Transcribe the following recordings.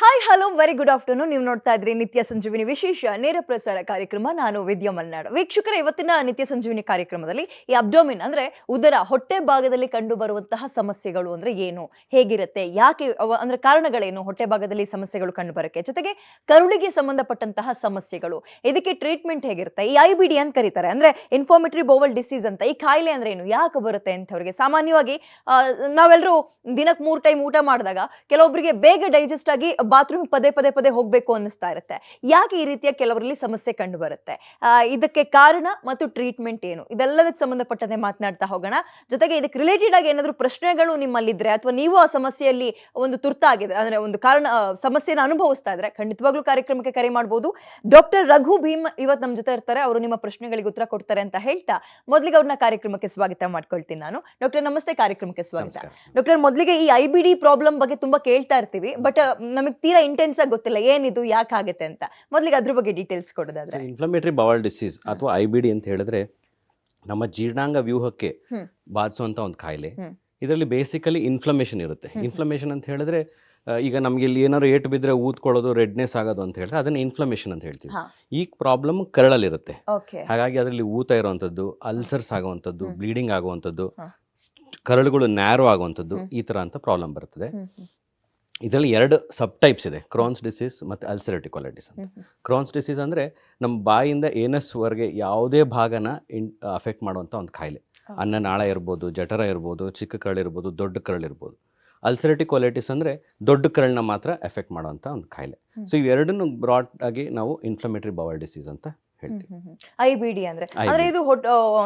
Hi hello very good afternoon ನೀವು ನೋಡ್ತಾ ಇದ್ರಿ ನಿತ್ಯ ಸಂಜೀವಿನಿ ವಿಶೇಷ ನೇರ ಪ್ರಸಾರ ಕಾರ್ಯಕ್ರಮ. ನಾನು ವಿದ್ಯಾ ಮಲ್ನಾಡ್. ವೀಕ್ಷಕರ, ಇವತ್ತಿನ ನಿತ್ಯ ಸಂಜೀವಿನಿ ಕಾರ್ಯಕ್ರಮದಲ್ಲಿ ಈ ಅಬ್ಡೋಮಿನ್ ಅಂದ್ರೆ ಉದರ ಹೊಟ್ಟೆ ಭಾಗದಲ್ಲಿ ಕಂಡು ಬರುವಂತಹ ಸಮಸ್ಯೆಗಳು ಅಂದ್ರೆ ಏನು? ಹೇಗಿರುತ್ತೆ? ಯಾಕೆ ಅಂದ್ರೆ ಕಾರಣಗಳೇನು? ಹೊಟ್ಟೆ ಭಾಗದಲ್ಲಿ ಸಮಸ್ಯೆಗಳು ಕಂಡು ಬರಕ್ಕೆ? ಜೊತೆಗೆ ಕರುಳಿಗೆ ಸಂಬಂಧಪಟ್ಟಂತಹ ಸಮಸ್ಯೆಗಳು. ಇದಕ್ಕೆ ಟ್ರೀಟ್ಮೆಂಟ್ ಹೇಗಿರುತ್ತೆ? ಈ ಐ ಬಿ ಅಂತ ಕರೀತಾರೆ. ಅಂದ್ರೆ ಇನ್ಫಾರ್ಮೇಟರಿ ಬೋವಲ್ ಡಿಸೀಸ್ ಅಂತ. ಈ ಕಾಯಿಲೆ ಅಂದ್ರೆ ಏನು? ಯಾಕೆ ಬರುತ್ತೆ ಅಂತವ್ರಿಗೆ ಸಾಮಾನ್ಯವಾಗಿ ನಾವೆಲ್ಲರೂ ದಿನಕ್ಕೆ ಮೂರು ಟೈಮ್ ಊಟ ಮಾಡಿದಾಗ ಕೆಲವೊಬ್ಬರಿಗೆ ಬೇಗ ಡೈಜೆಸ್ಟ್ ಆಗಿ ಬಾತ್ರೂಮ್ ಪದೇ ಪದೇ ಪದೇ ಹೋಗಬೇಕು ಅನ್ನಿಸ್ತಾ ಇರುತ್ತೆ. ಯಾಕೆ ಈ ರೀತಿಯ ಕೆಲವರಲ್ಲಿ ಸಮಸ್ಯೆ ಕಂಡು ಬರುತ್ತೆ ಇದಕ್ಕೆ ಕಾರಣ ಮತ್ತು ಟ್ರೀಟ್ಮೆಂಟ್ ಏನು? ಇದೆಲ್ಲದಕ್ಕೆ ಸಂಬಂಧಪಟ್ಟಂತೆ ಮಾತನಾಡ್ತಾ ಹೋಗೋಣ. ಜೊತೆಗೆ ಇದಕ್ಕೆ ರಿಲೇಟೆಡ್ ಆಗಿ ಏನಾದರೂ ಪ್ರಶ್ನೆಗಳು ನಿಮ್ಮಲ್ಲಿದ್ರೆ ಅಥವಾ ನೀವು ಆ ಸಮಸ್ಯೆಯಲ್ಲಿ ಒಂದು ತುರ್ತಾಗಿದೆ ಅಂದ್ರೆ ಒಂದು ಕಾರಣ ಸಮಸ್ಯೆಯನ್ನು ಸಮಸ್ಯೆನ ಅನುಭವಿಸ್ತಾ ಇದ್ರೆ ಖಂಡಿತವಾಗ್ಲೂ ಕಾರ್ಯಕ್ರಮಕ್ಕೆ ಕರೆ ಮಾಡಬಹುದು ಡಾಕ್ಟರ್ ರಘು ಭೀಮ್ ಇವತ್ತು ನಮ್ಮ ಜೊತೆ ಇರ್ತಾರೆ. ಅವರು ನಿಮ್ಮ ಪ್ರಶ್ನೆಗಳಿಗೆ ಉತ್ತರ ಕೊಡ್ತಾರೆ ಅಂತ ಹೇಳ್ತಾ ಮೊದಲಿಗೆ ಅವ್ರನ್ನ ಕಾರ್ಯಕ್ರಮಕ್ಕೆ ಸ್ವಾಗತ ಮಾಡ್ಕೊಳ್ತೀನಿ ನಾನು. ಡಾಕ್ಟರ್ ನಮಸ್ತೆ ಕಾರ್ಯಕ್ರಮಕ್ಕೆ ಸ್ವಾಗತ. ಡಾಕ್ಟರ್ ಮೊದಲಿಗೆ ಈ ಐ ಬಿ ಡಿ ಪ್ರಾಬ್ಲಮ್ ಬಗ್ಗೆ ತುಂಬಾ ಕೇಳ್ತಾ ಇರ್ತೀವಿ ಬಟ್ ನಮಗೆ ತೀರಾ ಇಂಟೆನ್ಸ್ ಆಗಿ ಗೊತ್ತಿಲ್ಲ ಏನಿದು ಯಾಕೆ ಆಗುತ್ತೆ ಅಂತ. ಮೊದಲಿಗೆ ಅದ್ರ ಬಗ್ಗೆ ಡೀಟೇಲ್ಸ್ ಕೊಡೋದಾದ್ರೆ. ಇನ್ಫ್ಲಮೇಟರಿ ಬವಲ್ ಡಿಸೀಸ್ ಅಥವಾ ಐ ಬಿ ಡಿ ಅಂತ ಹೇಳಿದ್ರೆ ನಮ್ಮ ಜೀರ್ಣಾಂಗ ವ್ಯೂಹಕ್ಕೆ ಬಾಧಿಸುವಂತ ಬಾಧಿಸುವಂಥ ಒಂದು ಕಾಯಿಲೆ. ಇದರಲ್ಲಿ ಬೇಸಿಕಲಿ ಇನ್ಫ್ಲಮೇಷನ್ ಇರುತ್ತೆ. ಇನ್ಫ್ಲಮೇಷನ್ ಅಂತ ಹೇಳಿದ್ರೆ ಈಗ ನಮಗೆ ಇಲ್ಲಿ ಏನಾದ್ರು ಏಟ್ ಬಿದ್ದರೆ ಊದ್ಕೊಳ್ಳೋದು ರೆಡ್ನೆಸ್ ಆಗೋದು ಅಂತ ಹೇಳಿದ್ರೆ ಅದನ್ನ ಇನ್ಫ್ಲಮೇಷನ್ ಅಂತ ಹೇಳ್ತೀವಿ. ಈ ಪ್ರಾಬ್ಲಮ್ ಕರಳಲ್ಲಿರುತ್ತೆ. ಹಾಗಾಗಿ ಅದರಲ್ಲಿ ಊತ ಇರುವಂಥದ್ದು ಅಲ್ಸರ್ಸ್ ಆಗುವಂಥದ್ದು ಬ್ಲೀಡಿಂಗ್ ಆಗುವಂಥದ್ದು. ಕರಳುಗಳು ನ್ಯಾರೋ ಆಗುವಂಥದ್ದು ಈ ಥರ ಅಂತ ಪ್ರಾಬ್ಲಮ್ ಬರ್ತದೆ. ಇದರಲ್ಲಿ ಎರಡು ಸಬ್ ಟೈಪ್ಸ್ ಇದೆ. ಕ್ರಾನ್ಸ್ ಡಿಸೀಸ್ ಮತ್ತು ಅಲ್ಸರೆಟಿಕೊಲೈಟಿಸ್ ಅಂತ. ಕ್ರಾನ್ಸ್ ಡಿಸೀಸ್ ಅಂದರೆ ನಮ್ಮ ಬಾಯಿಂದ ಏನಸ್ವರೆಗೆ ಯಾವುದೇ ಭಾಗನ ಇನ್ ಅಫೆಕ್ಟ್ ಮಾಡುವಂಥ ಒಂದು ಕಾಯಿಲೆ. ಅನ್ನ ಅನ್ನನಾಳ ಇರ್ಬೋದು ಜಠರ ಇರ್ಬೋದು ಚಿಕ್ಕ ಕರಳು ಇರ್ಬೋದು ದೊಡ್ಡ ಕರಳು ಇರ್ಬೋದು. ಕ್ವಾಲಿಟೀಸ್ ಅಂದರೆ ದೊಡ್ಡ ಕರಳನ್ನ ಮಾತ್ರ ಎಫೆಕ್ಟ್ ಮಾಡುವಂಥ ಒಂದು ಕಾಯಿಲೆ. ಸೊ ಇವೆರಡನ್ನು ಬ್ರಾಡ್ ಆಗಿ ನಾವು ಇನ್ಫ್ಲಮೇಟರಿ ಬವಲ್ ಡಿಸೀಸ್ ಅಂತ ಹೇಳ್ತೀವಿ. ಐ ಬಿ ಡಿ ಅಂದ್ರೆ? ಅಂದ್ರೆ ಇದು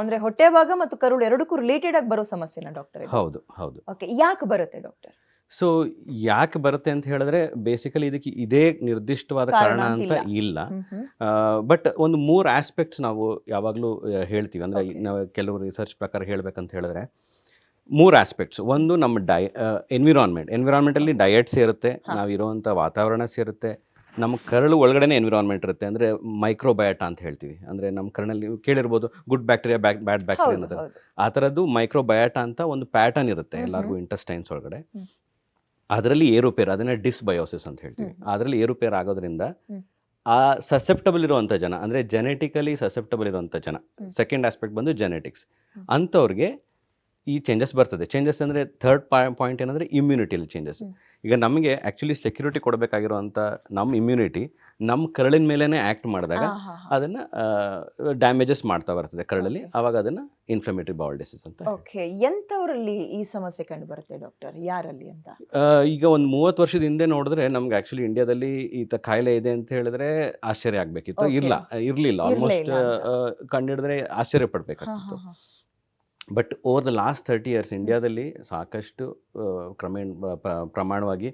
ಅಂದ್ರೆ ಹೊಟ್ಟೆ ಭಾಗ ಮತ್ತು ಕರುಳು ಎರಡಕ್ಕೂ ರಿಲೇಟೆಡ್ ಆಗಿ ಬರೋ ಸಮಸ್ಯೆನ ಡಾಕ್ಟರ್ ಹೌದು ಹೌದು. ಓಕೆ ಯಾಕೆ ಬರುತ್ತೆ ಡಾಕ್ಟರ್ ಸೊ ಯಾಕೆ ಬರುತ್ತೆ ಅಂತ ಹೇಳಿದ್ರೆ ಬೇಸಿಕಲಿ ಇದಕ್ಕೆ ಇದೇ ನಿರ್ದಿಷ್ಟವಾದ ಕಾರಣ ಅಂತ ಇಲ್ಲ. ಬಟ್ ಒಂದು ಮೂರು ಆಸ್ಪೆಕ್ಟ್ಸ್ ನಾವು ಯಾವಾಗಲೂ ಹೇಳ್ತೀವಿ. ಅಂದರೆ ನಾವು ಕೆಲವು ರಿಸರ್ಚ್ ಪ್ರಕಾರ ಹೇಳಬೇಕಂತ ಹೇಳಿದ್ರೆ ಮೂರು ಆಸ್ಪೆಕ್ಟ್ಸ್ ಒಂದು ನಮ್ಮ ಡೈ ಎನ್ವಿರಾನ್ಮೆಂಟ್ ಎನ್ವಿರಾನ್ಮೆಂಟಲ್ಲಿ ಡಯಟ್ ಸೇರುತ್ತೆ ನಾವು ನಾವಿರುವಂಥ ವಾತಾವರಣ ಸೇರುತ್ತೆ. ನಮ್ಮ ಕರಳು ಒಳಗಡೆನೇ ಎನ್ವಿರಾನ್ಮೆಂಟ್ ಇರುತ್ತೆ. ಅಂದರೆ ಮೈಕ್ರೋಬಯಾಟ ಅಂತ ಹೇಳ್ತೀವಿ. ಅಂದರೆ ನಮ್ಮ ಕರಳಲ್ಲಿ ಕೇಳಿರ್ಬೋದು good bacteria back bad bacteria ಅನ್ನೋದು. ಆ ಥರದ್ದು ಮೈಕ್ರೋಬಯಾಟ ಅಂತ ಒಂದು ಪ್ಯಾಟರ್ನ್ ಇರುತ್ತೆ ಎಲ್ಲರಿಗೂ ಇಂಟೆಸ್ಟೈನ್ಸ್ ಒಳಗಡೆ. ಅದರಲ್ಲಿ ಏರುಪೇರು ಅದನ್ನ ಡಿಸ್ಬಯೋಸಿಸ್ ಅಂತ ಹೇಳ್ತೀವಿ. ಅದರಲ್ಲಿ ಏರುಪೇರು ಆಗೋದ್ರಿಂದ ಆ ಸಸೆಪ್ಟಬಲ್ ಇರುವಂಥ ಜನ ಅಂದರೆ ಜೆನೆಟಿಕಲಿ ಸಸೆಪ್ಟಬಲ್ ಇರುವಂಥ ಜನ ಸೆಕೆಂಡ್ ಆಸ್ಪೆಕ್ಟ್ ಬಂದು ಜೆನೆಟಿಕ್ಸ್. ಅಂಥವ್ರಿಗೆ ಈ ಚೇಂಜಸ್ ಬರ್ತದೆ. ಚೇಂಜಸ್ ಅಂದರೆ ಥರ್ಡ್ ಪಾಯಿಂಟ್ ಏನಂದರೆ ಇಮ್ಯುನಿಟಿಯಲ್ಲಿ ಚೇಂಜಸ್ ಈಗ ನಮಗೆ ಆ್ಯಕ್ಚುಲಿ ಸೆಕ್ಯೂರಿಟಿ ಕೊಡಬೇಕಾಗಿರುವಂಥ ನಮ್ಮ ಇಮ್ಯುನಿಟಿ ನಮ್ಮ ಕರಳಿನ ಮೇಲೇ ಆ್ಯಕ್ಟ್ ಮಾಡಿದಾಗ ಅದನ್ನ ಡ್ಯಾಮೇಜಸ್ ಮಾಡ್ತಾ ಬರ್ತದೆ ಕರಳಲ್ಲಿ. ಅವಾಗ ಅದನ್ನು ಇನ್ಫ್ಲಮೇಟರಿ ಬೌಲ್ ಡಿಸೀಸ್ ಅಂತ ಓಕೆ ಎಂತವರಲ್ಲಿ ಈ ಸಮಸ್ಯೆ ಕಂಡು ಬರುತ್ತೆ ಡಾಕ್ಟರ್ ಯಾರಲ್ಲಿ ಅಂತ? ಈಗ ಒಂದು ಮೂವತ್ತು ವರ್ಷದ ಹಿಂದೆ ನೋಡಿದ್ರೆ ನಮ್ಗೆ ಆ್ಯಕ್ಚುಲಿ ಇಂಡಿಯಾದಲ್ಲಿ ಈತ ಕಾಯಿಲೆ ಇದೆ ಅಂತ ಹೇಳಿದ್ರೆ ಆಶ್ಚರ್ಯ ಆಗಬೇಕಿತ್ತು. ಇಲ್ಲ ಇರಲಿಲ್ಲ. ಆಲ್ಮೋಸ್ಟ್ ಕಂಡು ಹಿಡಿದ್ರೆ ಕಂಡಿಡಿದ್ರೆ ಆಶ್ಚರ್ಯ ಪಡಬೇಕಾಗ್ತಿತ್ತು. But over the last thirty years ಇಂಡಿಯಾದಲ್ಲಿ ಸಾಕಷ್ಟು ಕ್ರಮೇಣ ಪ್ರಮಾಣವಾಗಿ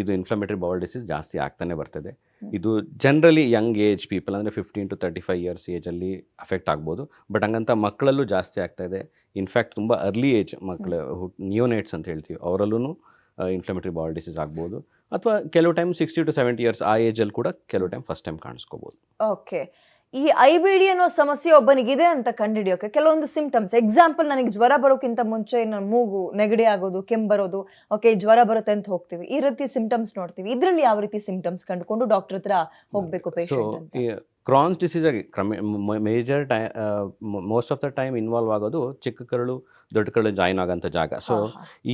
ಇದು ಇನ್ಫ್ಲಮೇಟರಿ ಬೌಲ್ ಡಿಸೀಸ್ ಜಾಸ್ತಿ ಆಗ್ತಾನೆ ಬರ್ತದೆ. ಇದು ಜನರಲಿ ಯಂಗ್ ಏಜ್ ಪೀಪಲ್ ಅಂದರೆ fifteen to thirty five years ಏಜಲ್ಲಿ affect ಆಗ್ಬೋದು. ಬಟ್ ಹಂಗಂತ ಮಕ್ಕಳಲ್ಲೂ ಜಾಸ್ತಿ ಆಗ್ತಾ ಇದೆ. ಇನ್ಫ್ಯಾಕ್ಟ್ ತುಂಬ ಅರ್ಲಿ ಏಜ್ ಮಕ್ಕಳು ನ್ಯೂನೇಟ್ಸ್ ಅಂತ ಹೇಳ್ತೀವಿ. ಅವರಲ್ಲೂ ಇನ್ಫ್ಲಮೇಟರಿ ಬೌಲ್ ಡಿಸೀಸ್ ಆಗ್ಬೋದು. ಅಥವಾ ಕೆಲವು time sixty to seventy years ಆ ಏಜಲ್ಲಿ ಕೂಡ ಕೆಲವು ಟೈಮ್ ಫಸ್ಟ್ ಟೈಮ್ ಕಾಣಿಸ್ಕೋಬೋದು. ಓಕೆ ಈ ಐ ಬಿ ಡಿ ಅನ್ನೋ ಸಮಸ್ಯೆ ಒಬ್ಬನಿಗಿದೆ ಅಂತ ಕಂಡುಹಿಡಿಯೋಕೆ ಕೆಲವೊಂದು ಸಿಂಪ್ಟಮ್ಸ್ ಎಕ್ಸಾಂಪಲ್ ನನಗೆ ಜ್ವರ ಬರೋಕ್ಕಿಂತ ಮುಂಚೆ ನನ್ನ ಮೂಗು ನೆಗಡಿ ಆಗೋದು ಕೆಮ್ಮು ಬರೋದು ಓಕೆ ಜ್ವರ ಬರುತ್ತೆ ಅಂತ ಹೋಗ್ತೀವಿ. ಈ ರೀತಿ ಸಿಂಪ್ಟಮ್ಸ್ ನೋಡ್ತೀವಿ. ಇದರಲ್ಲಿ ಯಾವ ರೀತಿ ಸಿಂಪ್ಟಮ್ಸ್ ಕಂಡುಕೊಂಡು ಡಾಕ್ಟರ್ ಹತ್ರ ಹೋಗಬೇಕು ಪೇಷಂಟ್ ಕ್ರಾನ್ಸ್ ಡಿಸೀಸ್ ಆಗಿ ಕ್ರಮ major tie most of the time involve ಆಗೋದು ಚಿಕ್ಕ ಕರಳು ದೊಡ್ಡ ಕರಳು ಜಾಯಿನ್ ಆಗೋಂಥ ಜಾಗ. ಸೊ.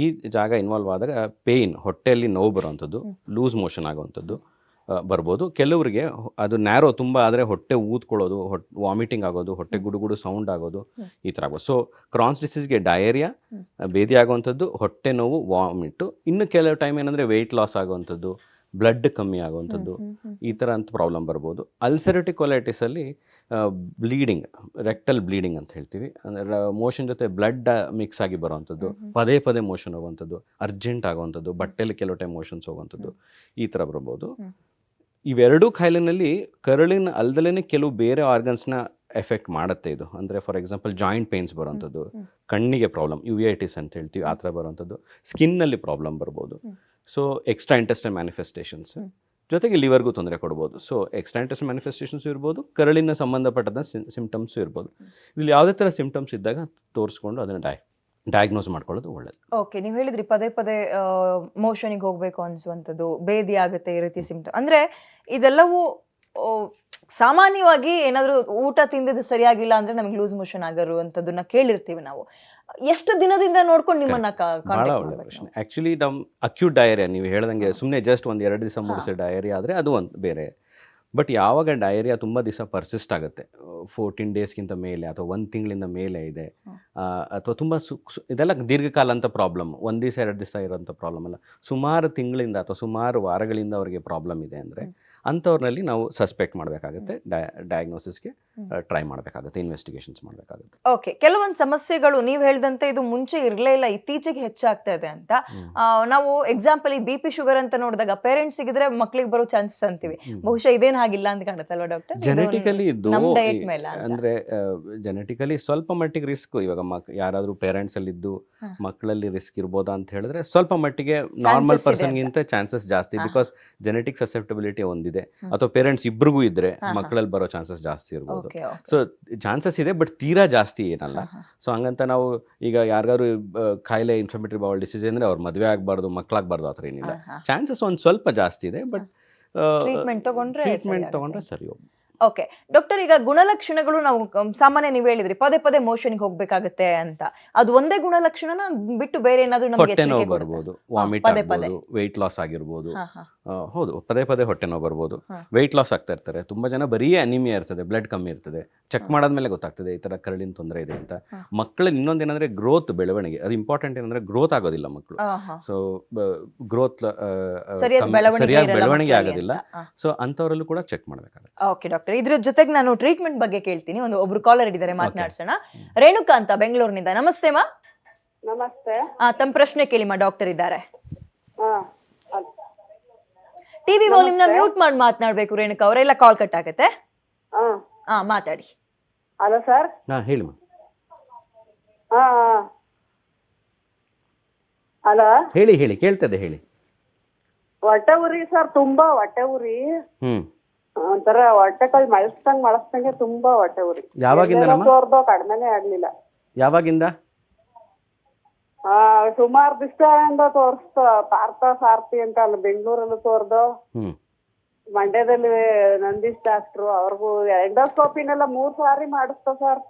ಈ ಜಾಗ ಇನ್ವಾಲ್ವ್ ಆದಾಗ ಪೇಯ್ನ್ ಹೊಟ್ಟೆಯಲ್ಲಿ ನೋವು ಬರುವಂಥದ್ದು. ಲೂಸ್ ಮೋಷನ್ ಆಗುವಂಥದ್ದು. ಬರ್ಬೋದು. ಕೆಲವರಿಗೆ ಅದು ನ್ಯಾರೋ ತುಂಬ ಆದರೆ ಹೊಟ್ಟೆ ಊದ್ಕೊಳ್ಳೋದು ಹೊಟ್ ವಾಮಿಟಿಂಗ್ ಆಗೋದು ಹೊಟ್ಟೆ ಗುಡುಗುಡು ಸೌಂಡ್ ಆಗೋದು ಈ ಥರ ಆಗೋದು. ಸೊ ಕ್ರಾನ್ಸ್ ಡಿಸೀಸ್ಗೆ ಡಯೇರಿಯಾ ಭೇದಿ ಆಗುವಂಥದ್ದು ಹೊಟ್ಟೆ ನೋವು ವಾಮಿಟು ಇನ್ನು ಕೆಲವು ಟೈಮ್ ಏನಂದರೆ ವೆಯ್ಟ್ ಲಾಸ್ ಆಗುವಂಥದ್ದು ಬ್ಲಡ್ ಕಮ್ಮಿ ಆಗುವಂಥದ್ದು ಈ ಥರ ಅಂತ ಪ್ರಾಬ್ಲಮ್ ಬರ್ಬೋದು. ಅಲ್ಸರೆಟಿಕೊಲೈಟಿಸಲ್ಲಿ ಬ್ಲೀಡಿಂಗ್ ರೆಕ್ಟಲ್ ಬ್ಲೀಡಿಂಗ್ ಅಂತ ಹೇಳ್ತೀವಿ. ಅಂದರೆ ಮೋಷನ್ ಜೊತೆ ಬ್ಲಡ್ ಮಿಕ್ಸ್ ಆಗಿ ಬರುವಂಥದ್ದು. ಪದೇ ಪದೇ ಮೋಷನ್ ಹೋಗುವಂಥದ್ದು ಅರ್ಜೆಂಟ್ ಆಗುವಂಥದ್ದು ಬಟ್ಟೆಲಿ ಕೆಲವು ಟೈಮ್ ಮೋಷನ್ಸ್ ಹೋಗುವಂಥದ್ದು ಈ ಥರ ಬರ್ಬೋದು. ಇವೆರಡೂ ಕಾಯಿಲೆನಲ್ಲಿ ಕರುಳಿನ ಅಲ್ದಲೇ ಕೆಲವು ಬೇರೆ ಆರ್ಗನ್ಸ್ನ ಎಫೆಕ್ಟ್ ಮಾಡುತ್ತೆ ಇದು. ಅಂದರೆ ಫಾರ್ ಎಕ್ಸಾಂಪಲ್ ಜಾಯಿಂಟ್ ಪೇನ್ಸ್ ಬರುವಂಥದ್ದು ಕಣ್ಣಿಗೆ ಪ್ರಾಬ್ಲಮ್ ಯುವಿಐಟಿಸ್ ಅಂತ ಹೇಳ್ತೀವಿ ಆ ಥರ ಬರುವಂಥದ್ದು ಸ್ಕಿನ್ನಲ್ಲಿ ಪ್ರಾಬ್ಲಮ್ ಬರ್ಬೋದು. ಸೊ ಎಕ್ಸ್ಟ್ರಾ ಇಂಟೆಸ್ಟಲ್ ಮ್ಯಾನಿಫೆಸ್ಟೇಷನ್ಸ್ ಜೊತೆಗೆ ಲಿವರ್ಗೂ ತೊಂದರೆ ಕೊಡ್ಬೋದು. ಸೊ ಎಕ್ಸ್ಟ್ರಾ ಇಂಟೆಸ್ಟಲ್ ಮ್ಯಾನಿಫೆಸ್ಟೇಷನ್ಸ್ ಇರ್ಬೋದು ಕರಳಿನ ಸಂಬಂಧಪಟ್ಟದ ಸಿಂಪ್ಟಮ್ಸು ಇರ್ಬೋದು. ಇಲ್ಲಿ ಯಾವುದೇ ಥರ ಸಿಂಪ್ಟಮ್ಸ್ ಇದ್ದಾಗ ತೋರಿಸ್ಕೊಂಡು ಅದನ್ನು ಡೈ ಡಯಾಗ್ನೋಸ್ ಮಾಡ್ಕೊಳ್ಳೋದು ಒಳ್ಳೇದು. ಓಕೆ ನೀವು ಹೇಳಿದ್ರಿ ಪದೇ ಪದೇ ಮೋಷನಿಗೆ ಹೋಗಬೇಕು ಅನ್ಸುವಂಥದ್ದು ಬೇದಿ ಆಗುತ್ತೆ ಈ ರೀತಿ ಸಿಂಪ್ಟಮ್ ಅಂದರೆ ಇದೆಲ್ಲವೂ ಸಾಮಾನ್ಯವಾಗಿ ಏನಾದರೂ ಊಟ ತಿಂದಿದ್ದು ಸರಿಯಾಗಿಲ್ಲ ಅಂದರೆ ನಮಗೆ ಲೂಸ್ ಮೋಷನ್ ಆಗಿರುವಂಥದ್ದನ್ನ ಕೇಳಿರ್ತೀವಿ ನಾವು. ಎಷ್ಟು ದಿನದಿಂದ ನೋಡ್ಕೊಂಡು ನಿಮ್ಮನ್ನ ಭಾಳ ಒಳ್ಳೆ ಪ್ರಶ್ನೆ ಆ್ಯಕ್ಚುಲಿ ನಮ್ಮ ಅಕ್ಯೂಟ್ ಡಯರಿಯಾ ನೀವು ಹೇಳ್ದಂಗೆ ಸುಮ್ಮನೆ ಜಸ್ಟ್ ಒಂದು ಎರಡು ದಿವಸ ಮೂರು ಡಯರಿ ಡಯರಿಯಾ ಆದರೆ ಅದು ಒಂದು ಬೇರೆ. ಬಟ್ ಯಾವಾಗ ಡಯರಿಯಾ ತುಂಬ ದಿವಸ ಪರ್ಸಿಸ್ಟ್ ಆಗುತ್ತೆ. ಫೋರ್ಟೀನ್ ಡೇಸ್ಗಿಂತ ಮೇಲೆ ಅಥವಾ ಒಂದು ತಿಂಗಳಿಂದ ಮೇಲೆ ಇದೆ. ಅಥವಾ ತುಂಬ ಸು ಇದೆಲ್ಲ ದೀರ್ಘಕಾಲ ಅಂತ ಪ್ರಾಬ್ಲಮ್ ಒಂದು ದಿವಸ ಎರಡು ದಿವಸ ಇರೋಂಥ ಪ್ರಾಬ್ಲಮ್ ಅಲ್ಲ. ಸುಮಾರು ತಿಂಗಳಿಂದ ಅಥವಾ ಸುಮಾರು ವಾರಗಳಿಂದ ಅವರಿಗೆ ಪ್ರಾಬ್ಲಮ್ ಇದೆ ಅಂದರೆ ಅಂಥವ್ರನ್ನಲ್ಲಿ ಅಂಥವ್ರಲ್ಲಿ ನಾವು ಸಸ್ಪೆಕ್ಟ್ ಮಾಡಬೇಕಾಗುತ್ತೆ ಡಯಾಗ್ನೋಸಿಸ್ಗೆ ಹ್ಮ್. ಟ್ರೈ ಮಾಡಬೇಕಾಗುತ್ತೆ ಇನ್ವೆಸ್ಟಿಗೇಷನ್ಸ್ ಮಾಡಬೇಕಾಗುತ್ತೆ. ಓಕೆ ಕೆಲವೊಂದು ಸಮಸ್ಯೆಗಳು ನೀವು ಹೇಳಿದಂತೆ ಇದು ಮುಂಚೆ ಇರಲೇ ಇಲ್ಲ ಇತ್ತೀಚೆಗೆ ಹೆಚ್ಚಾಗ್ತಾ ಇದೆ ಅಂತ. ನಾವು ಎಕ್ಸಾಂಪಲ್ ಈ ಬಿ ಪಿ ಶುಗರ್ ಅಂತ ನೋಡಿದಾಗ ಪೇರೆಂಟ್ಸ್ ಸಿಗಿದ್ರೆ ಮಕ್ಳಿಗೆ ಬರೋ ಚಾನ್ಸಸ್ ಅಂತೀವಿ. ಬಹುಶಃ ಇದೇನು ಹಾಗಿಲ್ಲ ಅಂತ ಕಾಣುತ್ತಲ್ವಾ ಡಾಕ್ಟರ್ ಜೆನೆಟಿಕಲಿ ಇದು ಅಂದ್ರೆ ಜೆನೆಟಿಕಲಿ ಸ್ವಲ್ಪ ಮಟ್ಟಿಗೆ ರಿಸ್ಕ್ ಇವಾಗ ಮಕ್ ಯಾರಾದರೂ ಪೇರೆಂಟ್ಸ್ ಅಲ್ಲಿ ಇದ್ದು. ಮಕ್ಕಳಲ್ಲಿ ರಿಸ್ಕ್ ಇರ್ಬೋದಾ ಅಂತ ಹೇಳಿದ್ರೆ ಸ್ವಲ್ಪ ಮಟ್ಟಿಗೆ ನಾರ್ಮಲ್ ಪರ್ಸನ್ ಗಿಂತ ಚಾನ್ಸಸ್ ಜಾಸ್ತಿ. ಬಿಕಾಸ್ ಜೆನೆಟಿಕ್ ಸಸೆಪ್ಟಬಿಲಿಟಿ ಒಂದಿದೆ. ಅಥವಾ ಪೇರೆಂಟ್ಸ್ ಇಬ್ರಿಗೂ ಇದ್ರೆ. ಮಕ್ಕಳಲ್ಲಿ ಬರೋ ಚಾನ್ಸಸ್ ಜಾಸ್ತಿ ಇರ್ಬೋದು. ಸೊ ಚಾನ್ಸಸ್ ಇದೆ ಬಟ್ ತೀರಾ ಜಾಸ್ತಿ ಏನಲ್ಲ. ಸೊ ಹಂಗಂತ ನಾವು ಈಗ ಯಾರಿಗಾದ್ರು ಕಾಯಿಲೆ ಇನ್ಫ್ಲಮೇಟರಿ ಬೌಲ್ ಡಿಸೀಸ್ ಅಂದರೆ ಅವ್ರು ಮದುವೆ ಆಗಬಾರ್ದು ಮಕ್ಕಳಾಗಬಾರ್ದು ಆ ಥರ ಏನಿಲ್ಲ. ಚಾನ್ಸಸ್ ಒಂದು ಸ್ವಲ್ಪ ಜಾಸ್ತಿ ಇದೆ ಬಟ್ ಟ್ರೀಟ್ಮೆಂಟ್ ತಗೊಂಡ್ರೆ ಟ್ರೀಟ್ಮೆಂಟ್ ಸರಿ. ಸರಿ ಓಕೆ ಡಾಕ್ಟರ್ ಈಗ ಗುಣಲಕ್ಷಣಗಳು ನಾವು ಸಾಮಾನ್ಯ ನೀವು ಹೇಳಿದ್ರಿ ಪದೇ ಪದೇ ಮೋಷನ್ಗೆ ಹೋಗ್ಬೇಕಾಗತ್ತೆ ಅಂತ ಅದು ಒಂದೇ ಗುಣಲಕ್ಷಣನ ಬಿಟ್ಟು ಬೇರೆ ಏನಾದ್ರೂ ನಮಗೆ ಹೊಟ್ಟೆ ನೋವು ಬರ್ಬೋದು ವಾಮಿಟ್ ಪದೇ ಪದೇ. ಆಗ್ಬೋದು ವೆಯ್ಟ್ ಲಾಸ್ ಆಗಿರ್ಬೋದು ಹಾ, ಹಾ. ಆ, ಹೌದು ಪದೇ ಪದೇ ಹೊಟ್ಟೆ ನೋವು ಬರ್ಬೋದು ಹಾ. ವೆಯ್ಟ್ ಲಾಸ್ ಆಗ್ತಾ ಇರ್ತಾರೆ ತುಂಬಾ ಜನ ಬರೀ ಅನಿಮಿಯಾ ಇರ್ತದೆ ಬ್ಲಡ್ ಕಮ್ಮಿ ಇರ್ತದೆ ಚೆಕ್. ಮಾಡಾದ್ಮೇಲೆ ಗೊತ್ತಾಗ್ತದೆ ಈ ತರ ಕರಳಿನ ತೊಂದರೆ ಇದೆ ಅಂತ ಹಾ. ಇನ್ನೊಂದ್ ಇನ್ನೊಂದು ಏನಂದ್ರೆ ಗ್ರೋತ್ ಬೆಳವಣಿಗೆ ಅದು ಇಂಪಾರ್ಟೆಂಟ್ ಏನಂದ್ರೆ ಗ್ರೋತ್ ಆಗೋದಿಲ್ಲ ಮಕ್ಕಳು ಆ, ಹಾ. ಸೊ ಗ್ರೋತ್ ಸರಿಯಾದ ಬೆಳವಣಿಗೆ ಸರಿಯಾದ ಇರಲ್ಲ ಬೆಳವಣಿಗೆ ಮಕ್ಕಳಲ್ಲಿ ಆಗೋದಿಲ್ಲ ಅಂತ. ಆ. ಸೊ ಅಂತವರಲ್ಲೂ ಕೂಡ ಚೆಕ್ ಮಾಡಬೇಕಾಗುತ್ತೆ ಓಕೆ ಡಾಕ್ಟರ್ ಇದ್ರ ಜೊತೆಗೆ ನಾನು ಟ್ರೀಟ್ಮೆಂಟ್ ಬಗ್ಗೆ ಕೇಳ್ತೀನಿ. ಒಂದು ಒಬ್ರು ಕಾಲರ್ ಇದ್ದಾರೆ ಮಾತನಾಡ್ಸೋಣ. ರೇಣುಕಾ ಅಂತ ಬೆಂಗಳೂರಿನಿಂದ. ನಮಸ್ತೆ ಮಾ. ನಮಸ್ತೆ. ಆ, ತಮ್ಮ ಪ್ರಶ್ನೆ ಕೇಳಿ ಮಾ ಡಾಕ್ಟರ್ ಇದ್ದಾರೆ. ಹಾ ಟಿವಿ ವಾಲ್ಯೂಮ್ನ ಮ್ಯೂಟ್ ಮಾಡಿ ಮಾತನಾಡ್ಬೇಕು ರೇಣುಕಾ ಅವರೆಲ್ಲ ಕಾಲ್ ಕಟ್ ಆಗುತ್ತೆ. ಹಾ. ಹಾ ಮಾತಾಡಿ. Hello sir. ಹಾ ಹೇಳಿ ಮಾ. ಹಾ ಹಲೋ. ಹೇಳಿ ಹೇಳಿ ಕೇಳ್ತದೆ ಹೇಳಿ. ಹೊಟ್ಟೆ ಉರಿ ಸರ್ ತುಂಬಾ ಹೊಟ್ಟೆ ಉರಿ. ಹ್ಞೂ ಒಂಥರ ಹೊಟ್ಟೆ ಕೈ ಮಳಸ್ದಂಗ್ ಮಳಸ್ದಂಗೆ ತುಂಬಾ ಹೊಟ್ಟೆ ಉರಿ. ಯಾವಾಗಿಂದನಮ್ಮ? ತೋರ್ದೋ ಕಡಿಮೆನೆ ಆಗ್ಲಿಲ್ಲ. ಯಾವಾಗಿಂದ? ಆ ಸುಮಾರು ದಿವಸದಿಂದ ತೋರಿಸ್ತ ಪಾರ್ಥ ಸಾರ್ಥಿ ಅಂತ ಅಲ್ಲಿ ಬೆಂಗಳೂರಲ್ಲಿ ತೋರ್ದು. ಮಂಡ್ಯದಲ್ಲಿ ನಂದೀಶ್ ಡಾಕ್ಟ್ರು ಅವ್ರಿಗೂ ಎಂಡೋಸ್ಕೋಪಿನೆಲ್ಲ ಮೂರ್ ಸಾರಿ ಮಾಡಿಸ್ತ ಸರ್.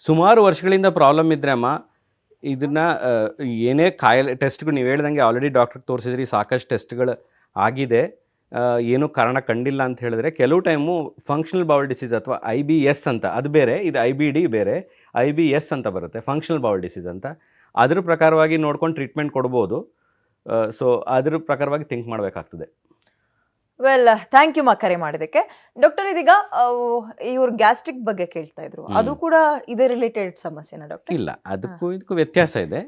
ಸುಮಾರು ವರ್ಷಗಳಿಂದ ಪ್ರಾಬ್ಲಮ್ ಇದ್ರೆ ಅಮ್ಮ ಇದನ್ನ ಆ, ಏನೇ ಕಾಯಿಲೆ ಟೆಸ್ಟ್ಗಳು ನೀವು ಹೇಳ್ದಂಗೆ ಆಲ್ರೆಡಿ ಡಾಕ್ಟರ್ ತೋರಿಸಿದ್ರಿ ಸಾಕಷ್ಟು ಟೆಸ್ಟ್ಗಳು ಆಗಿದೆ. ಏನೂ ಕಾರಣ ಕಂಡಿಲ್ಲ ಅಂತ ಹೇಳಿದ್ರೆ ಕೆಲವು ಟೈಮು ಫಂಕ್ಷನಲ್ ಬೌಲ್ ಡಿಸೀಸ್ ಅಥವಾ ಐ ಬಿ ಎಸ್ ಅಂತ, ಅದು ಬೇರೆ, ಇದು ಐ ಬಿ ಡಿ ಬೇರೆ ಐ ಬಿ ಎಸ್ ಅಂತ ಬರುತ್ತೆ ಫಂಕ್ಷನಲ್ ಬೌಲ್ ಡಿಸೀಸ್ ಅಂತ. ಅದ್ರ ಪ್ರಕಾರವಾಗಿ ನೋಡ್ಕೊಂಡು ಟ್ರೀಟ್ಮೆಂಟ್ ಕೊಡ್ಬೋದು. ಸೊ ಅದ್ರ ಪ್ರಕಾರವಾಗಿ ಥಿಂಕ್ ಮಾಡಬೇಕಾಗ್ತದೆ. ವೆಲ್ ಥ್ಯಾಂಕ್ ಯು ಮಾ ಕರೆ ಮಾಡಿದಕ್ಕೆ ಡಾಕ್ಟರ್ ಇದೀಗ ಇವ್ರ ಗ್ಯಾಸ್ಟ್ರಿಕ್ ಬಗ್ಗೆ ಕೇಳ್ತಾ ಇದ್ರು. ಅದು ಕೂಡ ಇದೇ ರಿಲೇಟೆಡ್ ಸಮಸ್ಯೆನಾ ಡಾಕ್ಟರ್ ಇಲ್ಲ ಅದಕ್ಕೂ ಇದಕ್ಕೂ ವ್ಯತ್ಯಾಸ ಇದೆ.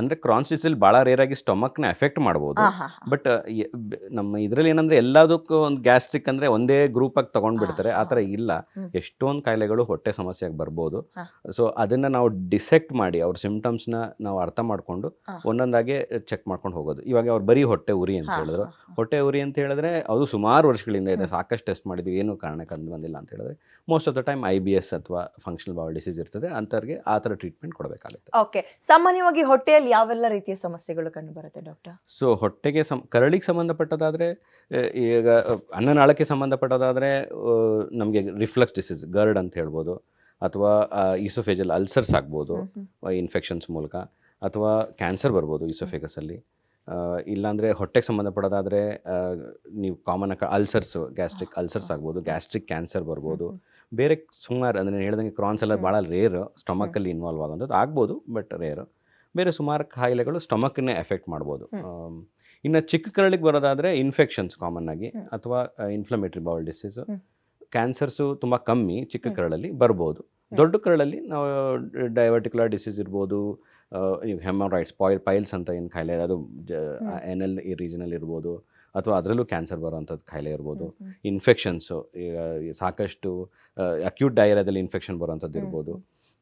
ಅಂದ್ರೆ ಕ್ರಾನ್ಸ್ ಡಿಸೀಸ್ ಬಹಳ ರೇರ್ ಆಗಿ ಸ್ಟೊಮಕ್ನ ಎಫೆಕ್ಟ್ ಮಾಡಬಹುದು ಬಟ್ ನಮ್ಮ ಇದರಲ್ಲಿ ಏನಂದ್ರೆ ಎಲ್ಲದಕ್ಕೂ ಒಂದು ಗ್ಯಾಸ್ಟ್ರಿಕ್ ಅಂದ್ರೆ ಒಂದೇ ಗ್ರೂಪ್ ಆಗಿ ತಗೊಂಡ್ಬಿಡ್ತಾರೆ ಬಿಡ್ತಾರೆ. ಆತರ ಇಲ್ಲ. ಎಷ್ಟೊಂದು ಕಾಯಿಲೆಗಳು ಹೊಟ್ಟೆ ಸಮಸ್ಯೆಗೆ ಬರ್ಬೋದು. ಸೊ ಅದನ್ನ ನಾವು ಡಿಸೆಕ್ಟ್ ಮಾಡಿ ಅವ್ರ ನ ನಾವು ಅರ್ಥ ಮಾಡ್ಕೊಂಡು. ಒಂದೊಂದಾಗೆ ಚೆಕ್ ಮಾಡ್ಕೊಂಡು ಹೋಗೋದು. ಇವಾಗ ಅವ್ರು ಬರೀ ಹೊಟ್ಟೆ ಉರಿ ಅಂತ ಹೇಳಿದ್ರು. ಹೊಟ್ಟೆ ಉರಿ ಅಂತ ಹೇಳಿದ್ರೆ ಅದು ಸುಮಾರು ವರ್ಷಗಳಿಂದ ಇದೆ. ಸಾಕಷ್ಟು ಟೆಸ್ಟ್ ಮಾಡಿದ್ವಿ. ಏನು ಕಾರಣ ಕಂಡು ಬಂದಿಲ್ಲ ಅಂತ ಹೇಳಿದ್ರೆ most of the time I B S ಅಥವಾ ಫಂಕ್ಷನಲ್ ಬೌಲ್ ಡಿಸೀಸ್ ಇರ್ತದೆ. ಅಂಥವ್ರಿಗೆ ಆ ಥರ ಟ್ರೀಟ್ಮೆಂಟ್ ಕೊಡಬೇಕಾಗುತ್ತೆ. ಓಕೆ ಸಾಮಾನ್ಯವಾಗಿ ಹೊಟ್ಟೆಯಲ್ಲಿ ಯಾವೆಲ್ಲ ರೀತಿಯ ಸಮಸ್ಯೆಗಳು ಕಂಡು ಬರುತ್ತೆ ಡಾಕ್ಟರ್ ಸೊ ಹೊಟ್ಟೆಗೆ ಸಂ ಕರಳಿಗೆ ಸಂಬಂಧಪಟ್ಟದಾದರೆ ಈಗ ಅನ್ನನಾಳಕ್ಕೆ ಸಂಬಂಧಪಟ್ಟದಾದರೆ ನಮಗೆ ರಿಫ್ಲಕ್ಸ್ ಡಿಸೀಸ್ ಗರ್ಡ್ ಅಂತ ಹೇಳ್ಬೋದು. ಅಥವಾ ಈಸೋಫೇಜಲ್ ಅಲ್ಸರ್ಸ್ ಆಗ್ಬೋದು. ಇನ್ಫೆಕ್ಷನ್ಸ್ ಮೂಲಕ. ಅಥವಾ ಕ್ಯಾನ್ಸರ್ ಬರ್ಬೋದು ಈಸೋಫೇಗಸಲ್ಲಿ ಇಲ್ಲಾಂದರೆ ಹೊಟ್ಟೆಗೆ ಸಂಬಂಧಪಡೋದಾದರೆ ನೀವು ಕಾಮನ್ ಆಗಿ ಅಲ್ಸರ್ಸು ಗ್ಯಾಸ್ಟ್ರಿಕ್ ಅಲ್ಸರ್ಸ್ ಆಗ್ಬೋದು ಗ್ಯಾಸ್ಟ್ರಿಕ್ ಕ್ಯಾನ್ಸರ್ ಬರ್ಬೋದು ಬೇರೆ ಸುಮಾರು ಅಂದರೆ ಹೇಳ್ದಂಗೆ ಕ್ರಾನ್ಸ್ ಎಲ್ಲ ಭಾಳ ರೇರ್ ಸ್ಟಮಕಲ್ಲಿ ಇನ್ವಾಲ್ವ್ ಆಗೋಂಥದ್ದು ಆಗ್ಬೋದು ಬಟ್ ರೇರ್ ಬೇರೆ ಸುಮಾರು ಕಾಯಿಲೆಗಳು ಸ್ಟಮಕ್ನೇ ಎಫೆಕ್ಟ್ ಮಾಡ್ಬೋದು. ಇನ್ನು ಚಿಕ್ಕ ಕರಳಿಗೆ ಬರೋದಾದರೆ ಇನ್ಫೆಕ್ಷನ್ಸ್ ಕಾಮನ್ ಆಗಿ ಅಥವಾ ಇನ್ಫ್ಲಮೇಟ್ರಿ ಬೌಲ್ ಡಿಸೀಸು. ಕ್ಯಾನ್ಸರ್ಸು ತುಂಬ ಕಮ್ಮಿ ಚಿಕ್ಕ. ಕರಳಲ್ಲಿ ಬರ್ಬೋದು. ದೊಡ್ಡ ಕರಳಲ್ಲಿ ನಾವು ಡೈವರ್ಟಿಕ್ಯುಲರ್ ಡಿಸೀಸ್ ಇರ್ಬೋದು ಹೆಮರೈಡ್ಸ್ ಪಾಯಿಲ್ ಪೈಲ್ಸ್ ಅಂತ ಏನು ಖಾಯಿಲೆ ಇದೆ, ಅದು ಜ ಎನ್ ಎಲ್ ಈ ರೀಜನಲ್ಲಿ ಇರ್ಬೋದು ಅಥವಾ ಅದರಲ್ಲೂ ಕ್ಯಾನ್ಸರ್ ಬರೋವಂಥದ್ದು ಖಾಯಿಲೆ ಇರ್ಬೋದು. ಇನ್ಫೆಕ್ಷನ್ಸು ಈಗ ಸಾಕಷ್ಟು ಅಕ್ಯೂಟ್ ಡಯರಿಯಾದಲ್ಲಿ ಇನ್ಫೆಕ್ಷನ್ ಬರುವಂಥದ್ದು ಇರ್ಬೋದು.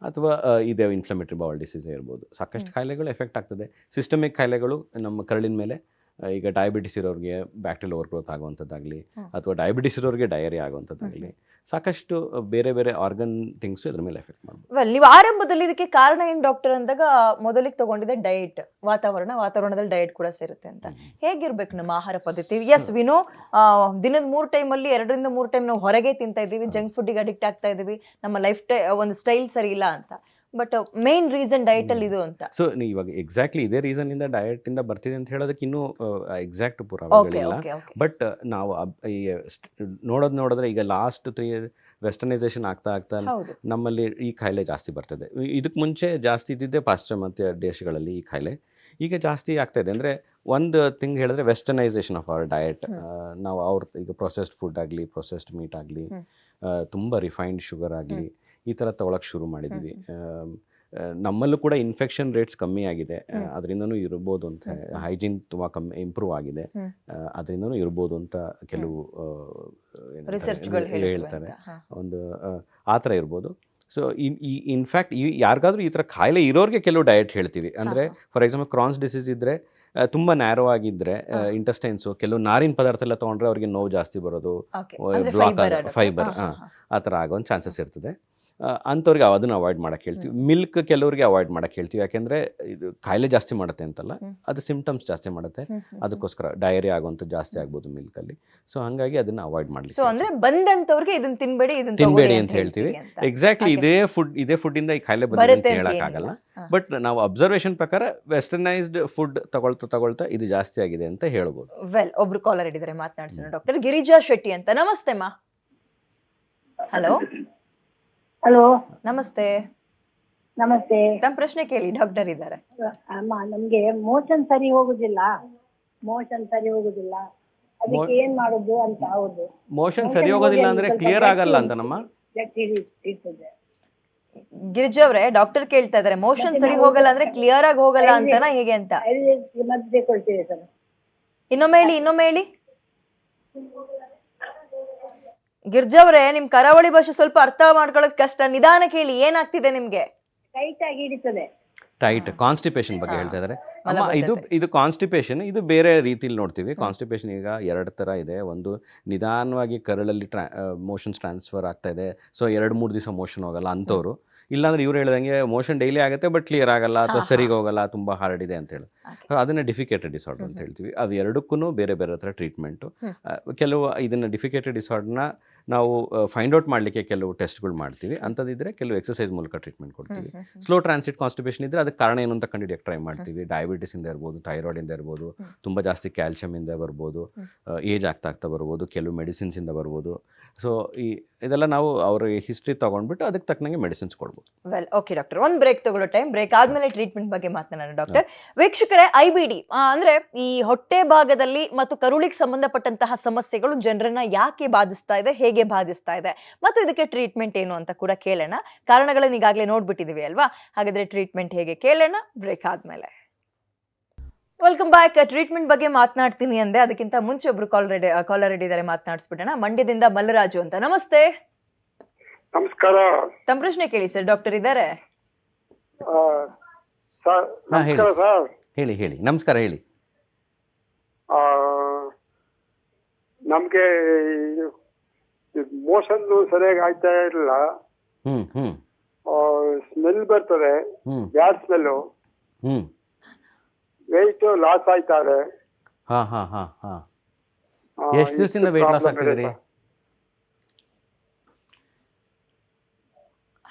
ಅಥವಾ ಇದೆ ಇನ್ಫ್ಲಮೇಟರಿ ಬೌಲ್ ಡಿಸೀಸ್ ಇರ್ಬೋದು. ಸಾಕಷ್ಟು ಖಾಯಿಲೆಗಳು ಕಾಯಿಲೆಗಳು ಎಫೆಕ್ಟ್ ಆಗ್ತದೆ. ಸಿಸ್ಟಮಿಕ್ ಖಾಯಿಲೆಗಳು ನಮ್ಮ ಕರಳಿನ ಮೇಲೆ ಈಗ ಡಯಾಬಿಟಿಸ್ ಇರೋರಿಗೆ ಬ್ಯಾಕ್ಟೀರಿಯಲ್ ಓವರ್ಗ್ರೋತ್ ಆಗುವಂಥದ್ದಾಗಲಿ ಹ್ಮ್. ಅಥವಾ ಡಯಾಬಿಟಿಸ್ ಇರೋರಿಗೆ ಡಯರಿ ಆಗುವಂಥದ್ದಾಗಲಿ ಸಾಕಷ್ಟು ಬೇರೆ ಬೇರೆ ಆರ್ಗನ್ ಥಿಂಗ್ಸ್ ಇದ್ರ ಮೇಲೆ ಎಫೆಕ್ಟ್ ಮಾಡ್ಬೋದು. ವೆಲ್ ನೀವು ಆರಂಭದಲ್ಲಿ ಇದಕ್ಕೆ ಕಾರಣ ಏನು ಡಾಕ್ಟರ್ ಅಂದಾಗ ಮೊದಲಿಗೆ ತಗೊಂಡಿದೆ ಡಯಟ್ ವಾತಾವರಣ ವಾತಾವರಣದಲ್ಲಿ ಡಯಟ್ ಕೂಡ ಸೇರುತ್ತೆ ಅಂತ. ಹೇಗಿರ್ಬೇಕು ನಮ್ಮ ಆಹಾರ ಪದ್ಧತಿ? ಎಸ್ ವಿನೋ ದಿನದ ಮೂರು ಟೈಮಲ್ಲಿ ಎರಡರಿಂದ ಮೂರು ಟೈಮ್ ನಾವು ಹೊರಗೆ ತಿಂತಾ ಇದ್ದೀವಿ ಜಂಕ್ ಫುಡ್ಡಿಗೆ ಅಡಿಕ್ಟ್ ಆಗ್ತಾ ಇದ್ದೀವಿ ನಮ್ಮ ಲೈಫ್ ಟೈ ಒಂದು ಸ್ಟೈಲ್ ಸರಿ ಇಲ್ಲ ಅಂತ. ಬಟ್ ಮೇನ್ ರೀಸನ್ ಡಯಟ್ ಅಲ್ಲಿ ಇದು ಅಂತ. ಸೊ ಇವಾಗ ಎಕ್ಸಾಕ್ಟ್ಲಿ ಇದೇ ಡಯಟ್ ಇಂದ ಬರ್ತಿದೆ ಅಂತ ಹೇಳೋದಕ್ಕೆ ಇನ್ನೂ ಎಕ್ಸಾಕ್ಟ್ ಪುರಾವೆಗಳಿಲ್ಲ. ಬಟ್ ನಾವು ನೋಡೋದ್ ನೋಡೋದು ನೋಡಿದ್ರೆ ಈಗ ಲಾಸ್ಟ್ ತ್ರೀ ವೆಸ್ಟರ್ನೈಸೇಷನ್ ಆಗ್ತಾ ಆಗ್ತಾ ನಮ್ಮಲ್ಲಿ ಈ ಕಾಯಿಲೆ ಜಾಸ್ತಿ ಬರ್ತದೆ. ಇದಕ್ಕೆ ಮುಂಚೆ ಜಾಸ್ತಿ ಇದ್ದಿದ್ದೆ ಪಾಶ್ಚಿಮಾತ್ಯ ದೇಶಗಳಲ್ಲಿ ಈ ಕಾಯಿಲೆ ಈಗ ಜಾಸ್ತಿ ಆಗ್ತಾ ಇದೆ. ಅಂದರೆ ಒಂದು ತಿಂಗ್ ಹೇಳಿದ್ರೆ ವೆಸ್ಟರ್ನೈಸೇಷನ್ ಆಫ್ ಅವರ್ ಡಯಟ್ ನಾವು ಅವ್ರ ಈಗ ಪ್ರೊಸೆಸ್ಡ್ ಫುಡ್ ಆಗಲಿ ಪ್ರೊಸೆಸ್ಡ್ ಮೀಟ್ ಆಗಲಿ. ತುಂಬ ರಿಫೈನ್ಡ್ ಶುಗರ್ ಆಗಲಿ ಈ ಥರ ತೊಗೊಳಕ್ಕೆ ಶುರು ಮಾಡಿದ್ವಿ. ನಮ್ಮಲ್ಲೂ ಕೂಡ ಇನ್ಫೆಕ್ಷನ್ ರೇಟ್ಸ್ ಕಮ್ಮಿ ಆಗಿದೆ. ಅದರಿಂದನೂ ಇರ್ಬೋದು ಅಂತ. ಹೈಜೀನ್ ತುಂಬ ಕಮ್ಮಿ ಇಂಪ್ರೂವ್ ಆಗಿದೆ. ಅದರಿಂದನೂ ಇರ್ಬೋದು ಅಂತ ಕೆಲವು ರಿಸರ್ಚ್ಗಳು ಹೇಳ್ತಾರೆ. ಒಂದು ಆ, ಥರ ಇರ್ಬೋದು. ಸೊ ಈ ಇನ್ಫ್ಯಾಕ್ಟ್ ಈ ಯಾರಿಗಾದ್ರೂ ಈ ಥರ ಕಾಯಿಲೆ ಇರೋರಿಗೆ ಕೆಲವು ಡಯಟ್ ಹೇಳ್ತೀವಿ. ಅಂದರೆ ಫಾರ್ ಎಕ್ಸಾಂಪಲ್ ಕ್ರಾನ್ಸ್ ಡಿಸೀಸ್ ಇದ್ದರೆ ತುಂಬ ನ್ಯಾರೋ ಆಗಿದ್ದರೆ ಇಂಟಸ್ಟೈನ್ಸು ಕೆಲವು ನಾರಿನ ಪದಾರ್ಥ ಎಲ್ಲ ತೊಗೊಂಡ್ರೆ ಅವ್ರಿಗೆ ನೋವು ಜಾಸ್ತಿ ಬರೋದು ಬ್ಲಾಕ್ ಫೈಬರ್ ಹಾಂ. ಆ ಥರ ಆಗೋ ಚಾನ್ಸಸ್ ಇರ್ತದೆ. ಅಂಥವ್ರಿಗೆ ಅದನ್ನು ಅವಾಯ್ಡ್ ಮಾಡಕ್ಕೆ ಹೇಳ್ತೀವಿ. ಮಿಲ್ಕ್ ಕೆಲವರಿಗೆ ಅವಾಯ್ಡ್ ಮಾಡಕ್ಕೆ ಹೇಳ್ತೀವಿ. ಯಾಕೆಂದರೆ ಇದು ಕಾಯಿಲೆ ಜಾಸ್ತಿ ಮಾಡುತ್ತೆ ಅಂತಲ್ಲ. ಅದು ಸಿಂಪ್ಟಮ್ಸ್ ಜಾಸ್ತಿ ಮಾಡುತ್ತೆ. ಅದಕ್ಕೋಸ್ಕರ ಡಯರಿ ಆಗುವಂಥ ಜಾಸ್ತಿ ಆಗ್ಬೋದು ಮಿಲ್ಕಲ್ಲಿ ಸೊ ಹಾಗಾಗಿ ಅದನ್ನು ಅವಾಯ್ಡ್ ಸೊ ಅಂದರೆ ಬಂದಂತವ್ರಿಗೆ ಇದನ್ನ ತಿನ್ಬೇಡಿ ಇದನ್ನ ತಿನ್ಬೇಡಿ ಅಂತ ಹೇಳ್ತೀವಿ. ಎಕ್ಸಾಕ್ಟ್ಲಿ ಇದೇ ಫುಡ್ ಇದೇ ಫುಡ್ಡಿಂದ ಈ ಕಾಯಿಲೆ ಬಂದಿದೆ ಅಂತ ಹೇಳೋಕ್ಕಾಗಲ್ಲ. ಬಟ್ ನಾವು ಅಬ್ಸರ್ವೇಷನ್ ಪ್ರಕಾರ ವೆಸ್ಟರ್ನೈಸ್ಡ್ ಫುಡ್ ತಗೊಳ್ತಾ ತಗೊಳ್ತಾ ಇದು ಜಾಸ್ತಿ ಆಗಿದೆ ಅಂತ ಹೇಳ್ಬೋದು. ವೆಲ್ ಒಬ್ರು ಕಾಲರ್ ಇದ್ದಾರೆ ಮಾತನಾಡ್ಸೋಣ. ಡಾಕ್ಟರ್ ಗಿರಿಜಾ ಶೆಟ್ಟಿ ಅಂತ. ನಮಸ್ತೆ ಮಾ. Hello hello. ನಮಸ್ತೆ. ನಮಸ್ತೆ. ತಮ್ಮ ಪ್ರಶ್ನೆ ಕೇಳಿ ಡಾಕ್ಟರ್ ಇದ್ದಾರೆ. ಅಮ್ಮ ನಮ್ಗೆ ಮೋಷನ್ ಸರಿ ಹೋಗುದಿಲ್ಲ. ಮೋಷನ್ ಸರಿ ಹೋಗುದಿಲ್ಲ. ಅದಕ್ಕೆ ಏನ್ ಮಾಡುದು ಅಂತ ಹೌದು. ಮೋಷನ್ ಸರಿ ಹೋಗೋದಿಲ್ಲ ಅಂದ್ರೆ ಕ್ಲಿಯರ್ ಆಗಲ್ಲ. ಅಂತನಮ್ಮ ಗಟ್ಟಿ ಇರ್ತದೆ. ಗಿರಿಜಾ ಅವರೇ ಡಾಕ್ಟರ್ ಕೇಳ್ತಾ ಇದಾರೆ ಮೋಷನ್ ಸರಿ ಹೋಗಲ್ಲ ಅಂದ್ರೆ ಕ್ಲಿಯರ್ ಆಗಿ ಹೋಗಲ್ಲ ಅಂತನಾ ಹೇಗೆ ಅಂತ? ಮದ್ದು ಕೊಡ್ತೀವಿ ಸರ್. ಇನ್ನೊಮ್ಮೆ ಹೇಳಿ ಇನ್ನೊಮ್ಮೆ ಹೇಳಿ. ಗಿರ್ಜಾ ಅವರೇ ನಿಮ್ ಕರಾವಳಿ ಭಾಷೆ ಸ್ವಲ್ಪ ಅರ್ಥ ಮಾಡ್ಕೊಳ್ಳೋದ್ ಕಷ್ಟ ನಿಧಾನ ಕೇಳಿ ಏನಾಗ್ತಿದೆ ನಿಮ್ಗೆ? ಟೈಟ್ ಆಗಿ ಹಿಡಿತದೆ ಟೈಟ್ ಕಾನ್ಸ್ಟಿಪೇಷನ್ ಬಗ್ಗೆ. ಹೇಳ್ತಾ ಇದ್ದಾರೆ ಅಮ್ಮ ಇದು. ಇದು ಕಾನ್ಸ್ಟಿಪೇಷನ್ ಇದು ಬೇರೆ ರೀತಿಲಿ ನೋಡ್ತೀವಿ. ಕಾನ್ಸ್ಟಿಪೇಷನ್ ಈಗ ಎರಡು ಥರ ಇದೆ. ಒಂದು ನಿಧಾನವಾಗಿ ಕರಳಲ್ಲಿ ಟ್ರಾ ಮೋಷನ್ಸ್ ಟ್ರಾನ್ಸ್ಫರ್ ಆಗ್ತಾ ಇದೆ. ಸೊ ಎರಡು ಮೂರು ದಿವಸ ಮೋಷನ್ ಹೋಗಲ್ಲ ಅಂಥವ್ರು. ಇಲ್ಲಾಂದ್ರೆ ಇವ್ರು ಹೇಳ್ದಂಗೆ ಮೋಷನ್ ಡೈಲಿ ಆಗುತ್ತೆ ಬಟ್ ಕ್ಲಿಯರ್ ಆಗಲ್ಲ ಅಥವಾ ಸರಿಗೆ ಹೋಗಲ್ಲ ತುಂಬ ಹಾರ್ಡ್ ಇದೆ ಅಂತ ಹೇಳಿ. ಅದನ್ನ ಡಿಫಿಕೇಟೆಡ್ ಡಿಸಾರ್ಡರ್ ಅಂತ ಹೇಳ್ತೀವಿ. ಅದು ಎರಡಕ್ಕೂ ಬೇರೆ ಬೇರೆ ಥರ ಟ್ರೀಟ್ಮೆಂಟು. ಕೆಲವು ಇದನ್ನ ಡಿಫಿಕೇಟೆಡ್ ಡಿಸಾರ್ಡರ್ನ ನಾವು ಫೈಂಡ್ ಔಟ್ ಮಾಡಲಿಕ್ಕೆ ಕೆಲವು ಟೆಸ್ಟ್ಗಳು ಮಾಡ್ತೀವಿ. ಅಂಥದ್ದಿದ್ರೆ ಕೆಲವು ಎಕ್ಸಸೈಸ್ ಮೂಲಕ ಟ್ರೀಟ್ಮೆಂಟ್ ಕೊಡ್ತೀವಿ. ಸ್ಲೋ ಟ್ರಾನ್ಸಿಟ್ ಕಾನ್ಸ್ಟಿಪೇಷನ್ ಇದ್ರೆ ಅದಕ್ಕೆ ಕಾರಣ ಏನು ಅಂತ ಕಂಡುಹಿಡಿಯಕ್ಕೆ ಟ್ರೈ ಮಾಡ್ತೀವಿ. ಡಯಾಬಿಟಿಸ್ ಇಂದ ಇರ್ಬೋದು ಥೈರಾಯ್ಡ್ ಇಂದ ಇರ್ಬೋದು. ತುಂಬ ಜಾಸ್ತಿ ಕ್ಯಾಲ್ಶಿಯಮ್ ಇಂದ ಬರ್ಬೋದು ಏಜ್ ಆಗ್ತಾ ಆಗ್ತಾ ಬರ್ಬೋದು ಕೆಲವು ಮೆಡಿಸಿನ್ಸ್ ಇಂದ ಬರ್ಬೋದು. ಸೊ ಈ ಇದೆಲ್ಲ ನಾವು ಅವ್ರ ಹಿಸ್ಟ್ರಿ ತಗೊಂಡ್ಬಿಟ್ಟು ಅದಕ್ಕೆ ತಕ್ಕನಂಗೆ ಮೆಡಿಸಿನ್ಸ್ ಕೊಡ್ಬೋದು. ವೆಲ್ ಓಕೆ ಡಾಕ್ಟರ್ ಒಂದು ಬ್ರೇಕ್ ತಗೊಳ್ಳೋ ಟೈಮ್ ಬ್ರೇಕ್ ಆದ್ಮೇಲೆ ಟ್ರೀಟ್ಮೆಂಟ್ ಬಗ್ಗೆ ಮಾತನಾಡೋಣ ಡಾಕ್ಟರ್ ವೀಕ್ಷಕರೇ ಐ ಬಿ ಡಿ ಅಂದ್ರೆ ಈ ಹೊಟ್ಟೆ ಭಾಗದಲ್ಲಿ ಮತ್ತು ಕರುಳಿಗೆ ಸಂಬಂಧಪಟ್ಟಂತಹ ಸಮಸ್ಯೆಗಳು ಜನರನ್ನ ಯಾಕೆ ಬಾಧಿಸ್ತಾ ಇದೆ ಹೇಗೆ ಬಾಧಿಸ್ತಾ ಇದೆ? ಮತ್ತು ಇದಕ್ಕೆ ಟ್ರೀಟ್ಮೆಂಟ್ ಏನು ಅಂತ ಕೂಡ ಕೇಳೋಣ. ಕಾರಣಗಳನ್ನು ಈಗಾಗಲೇ ನೋಡ್ಬಿಟ್ಟಿದೀವಿ ಅಲ್ವಾ? ಹಾಗಾದ್ರೆ ಟ್ರೀಟ್ಮೆಂಟ್ ಹೇಗೆ ಕೇಳೋಣ? ಬ್ರೇಕ್ ಆದ್ಮೇಲೆ. ವೆಲ್ಕಮ್ ಬ್ಯಾಕ್ ಟ್ರೀಟ್ಮೆಂಟ್ ಬಗ್ಗೆ ಮಾತನಾಡ್ತೀನಿ ಅಂದೆ. ಅದಕ್ಕಿಂತ ಮುಂಚೆ ಒಬ್ರು ಕಾಲ್ ರೆಡಿ ಕಾಲರ್ ರೆಡಿ ಇದ್ದಾರೆ ಮಾತನಾಡಿಸ್ಬಿಡೋಣ. ಮಂಡ್ಯದಿಂದ ಮಲ್ಲರಾಜು ಅಂತ. ನಮಸ್ತೆ. ನಮಸ್ಕಾರ. ತಮ್ಮ ಪ್ರಶ್ನೆ ಕೇಳಿ ಸರ್. ಡಾಕ್ಟರ್ ಇದ್ದಾರೆ. ಸರ್ ಹೇಳಿ. ಹೇಳಿ ಹೇಳಿ. ನಮಸ್ಕಾರ ಹೇಳಿ. ಆ, ನಮ್ಗೆ ಮೋಷನ್ ಸರಿಯಾಗಿ ಆಯ್ತಾ ಇರಲಿಲ್ಲ ಸ್ಮೆಲ್ ಬರ್ತದೆ. Gas smell smell weight loss ಆಯ್ತಾರೆ. ಹಾಂ ಹಾಂ ಹಾಂ ಹಾಂ. ಆ, ಎಷ್ಟು ದಿವಸದಿಂದ ವೆಯ್ಟ್ ಲಾಸ್ ಆಗ್ತಿದ್ರಿ? ಇದೆ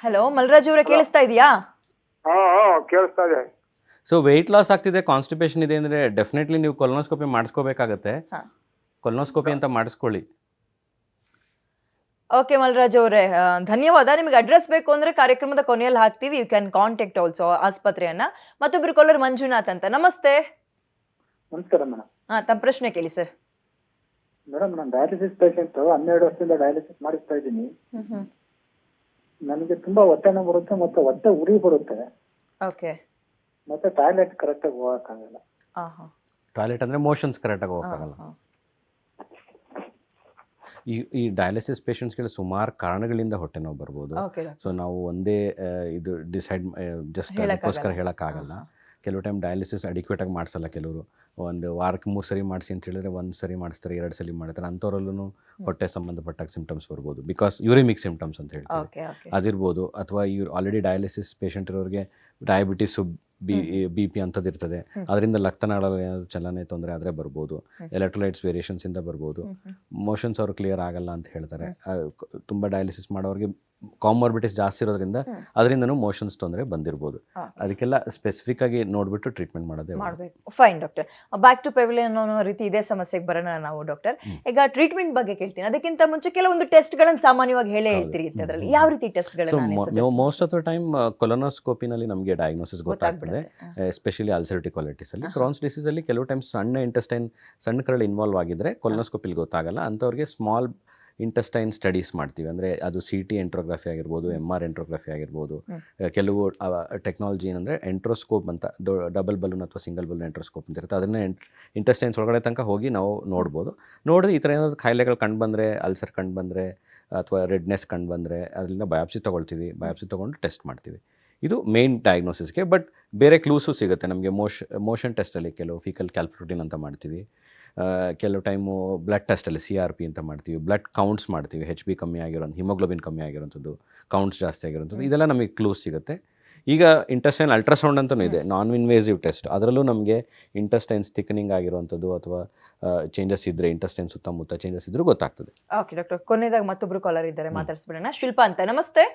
ಹಲೋ ಮಲ್ರಾಜ್ ಅವರೇ ಕೇಳಿಸ್ತಾ ಇದೆಯಾ? ಹಾ ಹಾ ಕೇಳಿಸ್ತಾ ಇದೆ. ಸೊ ವೆಯ್ಟ್ ಲಾಸ್ ಆಗ್ತಿದೆ ಕಾನ್ಸ್ಟಿಪೇಷನ್ ಇದೆ ಅಂದರೆ ಡೆಫಿನೆಟ್ಲಿ ನೀವು ಕೊಲೋನೋಸ್ಕೋಪಿ ಮಾಡಿಸ್ಕೋಬೇಕಾಗತ್ತೆ. ಕೊಲೊನೋಸ್ಕೋಪಿ ಅಂತ ಮಾಡಿಸ್ಕೊಳ್ಳಿ. ಓಕೆ ಮಲ್ರಾಜ್ ಅವರೇ ಧನ್ಯವಾದ. ನಿಮಗೆ ಅಡ್ರೆಸ್ ಬೇಕು ಅಂದ್ರೆ ಕಾರ್ಯಕ್ರಮದ ಕೊನೆಯಲ್ಲಿ ಹಾಕ್ತೀವಿ. ಯು ಕ್ಯಾನ್ ಕಾಂಟ್ಯಾಕ್ಟ್ ಆಲ್ಸೋ ಆಸ್ಪತ್ರೆಯನ್ನ. ಮತ್ತೊಬ್ರು ಕಾಲರ್ ಮಂಜುನಾಥ್ ಅಂತ. ನಮಸ್ತೆ. ನಮಸ್ಕಾರ ಮೇಡಮ್. ಹಾ ತಮ್ಮ ಪ್ರಶ್ನೆ ಕೇಳಿ ಸರ್ ಮೇಡಮ್ ನಾನು ಡಯಾಲಿಸಿಸ್ ಪೇಷಂಟ್ ಹನ್ನೆರಡು ವರ್ಷದಿಂದ ಡಯಾಲಿಸಿಸ್ ಮಾಡಿಸ್ತಾ ಇದ್ದೀನಿ. ನನಗೆ ತುಂಬಾ ಹೊಟ್ಟೆ ಬರುತ್ತೆ ಮತ್ತೆ ಒತ್ತೆ ಉರಿ ಬರುತ್ತೆ. ಓಕೆ ಮತ್ತೆ ಟಾಯ್ಲೆಟ್ ಕರೆಕ್ಟಾಗಿ ಹೋಗಕ್ಕಾಗಲ್ಲ. ಟಾಯ್ಲೆಟ್ ಅಂದ್ರೆ ಮೋಷನ್ಸ್ ಕರೆಕ್ಟಾಗಿ ಹೋಗೋಕ್ಕಾಗಲ್ಲ. ಈ ಈ ಡಯಾಲಿಸಿಸ್ ಪೇಷಂಟ್ಸ್ಗೆಲ್ಲ ಸುಮಾರು ಕಾರಣಗಳಿಂದ ಹೊಟ್ಟೆ ನೋವು ಬರ್ಬೋದು. ಸೊ ನಾವು ಒಂದೇ ಇದು ಡಿಸೈಡ್ ಜಸ್ಟ್. ಅದಕ್ಕೋಸ್ಕರ ಹೇಳೋಕ್ಕಾಗಲ್ಲ. ಕೆಲವು ಟೈಮ್ ಡಯಾಲಿಸಿಸ್ ಅಡಿಕ್ವೇಟಾಗಿ ಮಾಡಿಸಲ್ಲ ಕೆಲವರು. ಒಂದು ವಾರಕ್ಕೆ ಮೂರು ಸರಿ ಮಾಡಿಸಿ ಅಂತ ಹೇಳಿದ್ರೆ ಒಂದು ಸರಿ ಮಾಡಿಸ್ತಾರೆ ಎರಡು ಸಲ ಮಾಡ್ತಾರೆ ಅಂಥವ್ರಲ್ಲೂ ಹೊಟ್ಟೆ ಸಂಬಂಧಪಟ್ಟಾಗ ಸಿಮ್ಟಮ್ಸ್ ಬರ್ಬೋದು. ಬಿಕಾಸ್ ಯೂರಿಮಿಕ್ ಸಿಮ್ಟಮ್ಸ್ ಅಂತ ಹೇಳ್ತಾರೆ ಅದಿರ್ಬೋದು. ಅಥವಾ ಇವ್ರು ಆಲ್ರೆಡಿ ಡಯಾಲಿಸಿಸ್ ಪೇಷಂಟ್ ಇರೋರಿಗೆ ಡಯಾಬಿಟಿಸು ಬಿ ಬಿ ಪಿ ಅಂಥದ್ದು ಇರ್ತದೆ. ಅದರಿಂದ ಏನಾದರೂ ಚಲನೆ ತೊಂದರೆ ಆದರೆ ಬರ್ಬೋದು. ಎಲೆಕ್ಟ್ರೋಲೈಟ್ಸ್ ವೇರಿಯೇಷನ್ಸಿಂದ ಬರ್ಬೋದು. ಮೋಷನ್ಸ್ ಅವ್ರು ಕ್ಲಿಯರ್ ಆಗಲ್ಲ ಅಂತ ಹೇಳ್ತಾರೆ. ತುಂಬ ಡಯಾಲಿಸಿಸ್ ಮಾಡೋರಿಗೆ ಕಾಮರ್ಬಿಟಿಸ್ ಜಾಸ್ತಿ ಇರೋದ್ರಿಂದ. ಅದರಿಂದನೂ ಮೋಷನ್ಸ್ ತೊಂದರೆ ಬಂದಿರ್ಬೋದು. ಅದಕ್ಕೆಲ್ಲ ಸ್ಪೆಸಿಫಿಕ್ ಆಗಿ ನೋಡ್ಬಿಟ್ಟು ಟ್ರೀಟ್ಮೆಂಟ್ ಮಾಡೋದೇ. ಮಾಡಬೇಕು. Fine doctor back to pavilion ಅನ್ನೋ ರೀತಿ ಇದೇ ಸಮಸ್ಯೆಗೆ ಬರೋಣ ನಾವು ಡಾಕ್ಟರ್. ಈಗ ಟ್ರೀಟ್ಮೆಂಟ್ ಬಗ್ಗೆ ಕೇಳ್ತೀನಿ. ಅದಕ್ಕಿಂತ ಮುಂಚೆ ಕೆಲವೊಂದು ಟೆಸ್ಟ್ಗಳನ್ನು ಸಾಮಾನ್ಯವಾಗಿ ಹೇಳೇ. ಹೇಳ್ತೀರಿ ಅದರಲ್ಲಿ. ಯಾವ ರೀತಿ ಟೆಸ್ಟ್ಗಳನ್ನು ಮೋಸ್ಟ್ ಆಫ್ ದ ಟೈಮ್ ಕೊಲೊನೋಸ್ಕೋಪಿನಲ್ಲಿ ನಮಗೆ ಡಯಾಗ್ನೋಸಿಸ್ ಗೊತ್ತಾಗ್ತದೆ. ಎಸ್ಪೆಷಲಿ ಅಲ್ಸರ್ಟಿಕಾಲಿಟಿಸ್ ಅಲ್ಲಿ. ಕ್ರಾನ್ಸ್ ಡಿಸೀಸ್ ಅಲ್ಲಿ ಕೆಲವು ಟೈಮ್ ಸಣ್ಣ ಇಂಟೆಸ್ಟೈನ್ ಸಣ್ಣ ಕರಳು ಇನ್ವಾಲ್ವ್ ಆಗಿದ್ರೆ ಕೊಲೊನೋಸ್ಕೋಪಿಲಿ ಗೊತ್ತಾಗಲ್ಲ. ಅಂಥವ್ರಿಗೆ ಸ್ಮಾಲ್ ಇಂಟೆಸ್ಟೈನ್ ಸ್ಟಡೀಸ್ ಮಾಡ್ತೀವಿ. ಅಂದರೆ ಅದು ಸಿ ಟಿ ಎಂಟ್ರೋಗ್ರಫಿ ಆಗಿರ್ಬೋದು ಎಂ ಆರ್ ಎಂಟ್ರೋಗ್ರಫಿ ಆಗಿರ್ಬೋದು ಕೆಲವು ಟೆಕ್ನಾಲಜಿ ಏನಂದರೆ ಎಂಟ್ರೋಸ್ಕೋಪ್ ಅಂತ ಡಬಲ್ ಬಲೂನ್ ಅಥವಾ ಸಿಂಗಲ್ ಬಲೂನ್ ಎಂಟ್ರೋಸ್ಕೋಪ್ ಅಂತ ಇರುತ್ತೆ. ಅದನ್ನೇ ಇಂಟೆಸ್ಟೈನ್ಸ್ ಒಳಗಡೆ ತನಕ ಹೋಗಿ ನಾವು ನೋಡ್ಬೋದು. ನೋಡಿದ್ರೆ ಈ ಥರ ಏನಾದರೂ ಕಾಯಿಲೆಗಳು ಕಂಡು ಬಂದರೆ ಅಲ್ಸರ್ ಕಂಡು ಬಂದರೆ ಅಥವಾ ರೆಡ್ನೆಸ್ ಕಂಡು ಬಂದರೆ ಅದರಿಂದ ಬಯಾಪ್ಸಿ ತೊಗೊಳ್ತೀವಿ. ಬಯಾಪ್ಸಿ ತೊಗೊಂಡು ಟೆಸ್ಟ್ ಮಾಡ್ತೀವಿ. ಇದು ಮೇನ್ ಡಯಾಗ್ನೋಸಿಸ್ಗೆ ಬಟ್ ಬೇರೆ ಕ್ಲೂಸು ಸಿಗುತ್ತೆ. ನಮಗೆ ಮೋಷ ಮೋಷನ್ ಟೆಸ್ಟಲ್ಲಿ ಕೆಲವು ಫಿಕಲ್ ಕ್ಯಾಲ್ಪ್ರೋಟೀನ್ ಅಂತ ಮಾಡ್ತೀವಿ. ಕೆಲವು ಟೈಮು ಬ್ಲಡ್ ಟೆಸ್ಟಲ್ಲಿ ಸಿ ಆರ್ ಪಿ ಅಂತ ಮಾಡ್ತೀವಿ. ಬ್ಲಡ್ ಕೌಂಟ್ಸ್ ಮಾಡ್ತೀವಿ. ಹೆಚ್ ಬಿ ಕಮ್ಮಿ ಆಗಿರೋಂಥ ಹಿಮೋಗ್ಲೋಬಿನ್ ಕಮ್ಮಿ ಆಗಿರೋಂಥದ್ದು ಕೌಂಟ್ಸ್ ಜಾಸ್ತಿ ಆಗಿರೋಂಥದ್ದು ಇದೆಲ್ಲ ನಮಗೆ ಕ್ಲೂಸ್ ಸಿಗುತ್ತೆ. ಈಗ ಇಂಟೆಸ್ಟೈನ್ ಅಲ್ಟ್ರಾಸೌಂಡ್ ಅಂತಲೂ ಇದೆ. ನಾನ್ ಇನ್ವೇಸಿವ್ ಟೆಸ್ಟ್ ಅದರಲ್ಲೂ ನಮಗೆ ಇಂಟೆಸ್ಟೈನ್ಸ್ ಥಿಕ್ನಿಂಗ್ ಆಗಿರುವಂಥದ್ದು ಅಥವಾ ಚೇಂಜಸ್ ಇದ್ದರೆ ಇಂಟೆಸ್ಟೈನ್ ಸುತ್ತಮುತ್ತ ಚೇಂಜಸ್ ಇದ್ರೂ ಗೊತ್ತಾಗ್ತದೆ. ಓಕೆ ಡಾಕ್ಟರ್ ಕೊನೆಯದಾಗ ಮತ್ತೊಬ್ಬರು ಕಾಲರ್ ಇದ್ದಾರೆ. ಮಾತಾಡಿಸ್ಬಿಡೋಣ. ಶಿಲ್ಪಾ ಅಂತ. ನಮಸ್ತೆ.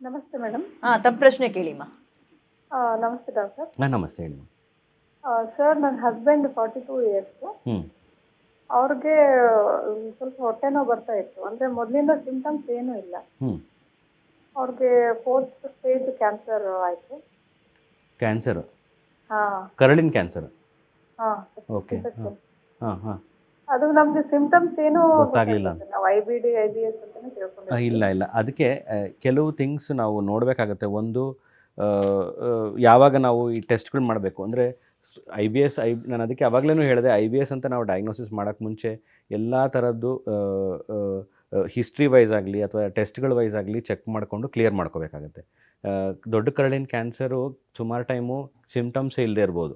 ನಮಸ್ತೆ ಮೇಡಮ್ ಹಾಂ ತಮ್ಮ ಪ್ರಶ್ನೆ ಕೇಳಿಮ್ಮ ನಮಸ್ತೆ ಡಾಕ್ಟರ್ ಹಾಂ ನಮಸ್ತೆ ಹೇಳಿ ಸರ್ ನನ್ನ ಹಸ್ಬೆಂಡ್ ಫಾರ್ಟಿ ಟೂ ಇಯರ್ಸ್ ಹ್ಞೂ ಅವ್ರಿಗೆ ಸ್ವಲ್ಪ ಹೊಟ್ಟೆ ನೋವು ಬರ್ತಾ ಇತ್ತು. ಅಂದ್ರೆ ಮೊದಲಿಂದ ಸಿಂಟಮ್ಸ್ ಏನೂ ಇಲ್ಲ. ಹ್ಞೂ ಅವ್ರಿಗೆ ಫೋರ್ತ್ ಸ್ಟೇಜ್ ಕ್ಯಾನ್ಸರ್ ಆಯ್ತು. ಕ್ಯಾನ್ಸರ್ ಹಾ. ಕರಳಿನ ಕ್ಯಾನ್ಸರ್ ಹಾ. ಓಕೆ ಹಾಂ. ಹಾಂ ಅದು ನಮಗೆ ಸಿಂಪ್ಟಮ್ಸ್ ಏನು ಗೊತ್ತಾಗ್ಲಿಲ್ಲ. ನಾವು I B D I B S ಅಂತಾನೆ ಆ, ತಿಳ್ಕೊಂಡಿದ್ದೀವಿ ಇಲ್ಲ ಇಲ್ಲ. ಅದಕ್ಕೆ ಆ, ಕೆಲವು ಥಿಂಗ್ಸ್ ನಾವು ನೋಡಬೇಕಾಗತ್ತೆ. ಒಂದು ಆ, ಆ, ಯಾವಾಗ ನಾವು ಈ ಟೆಸ್ಟ್ಗಳು ಮಾಡಬೇಕು. ಅಂದರೆ ಐ ಬಿ ಎಸ್, ಐ, ನಾನು ಅದಕ್ಕೆ ಅವಾಗಲೇ ಹೇಳಿದೆ, ಐ ಬಿ ಎಸ್ ಅಂತ ನಾವು ಡಯಾಗ್ನೋಸಿಸ್ ಮಾಡೋಕ್ಕೆ ಮುಂಚೆ ಎಲ್ಲ ಥರದ್ದು ಹಿಸ್ಟ್ರಿ ವೈಸ್ ಆಗಲಿ ಅಥವಾ ಟೆಸ್ಟ್ಗಳ ವೈಸ್ ಆಗಲಿ ಚೆಕ್ ಮಾಡಿಕೊಂಡು ಕ್ಲಿಯರ್ ಮಾಡ್ಕೋಬೇಕಾಗತ್ತೆ. ದೊಡ್ಡ ಕರಳಿನ ಕ್ಯಾನ್ಸರು ಸುಮಾರು ಟೈಮು ಸಿಮ್ಟಮ್ಸೇ ಇಲ್ಲದೆ ಇರ್ಬೋದು.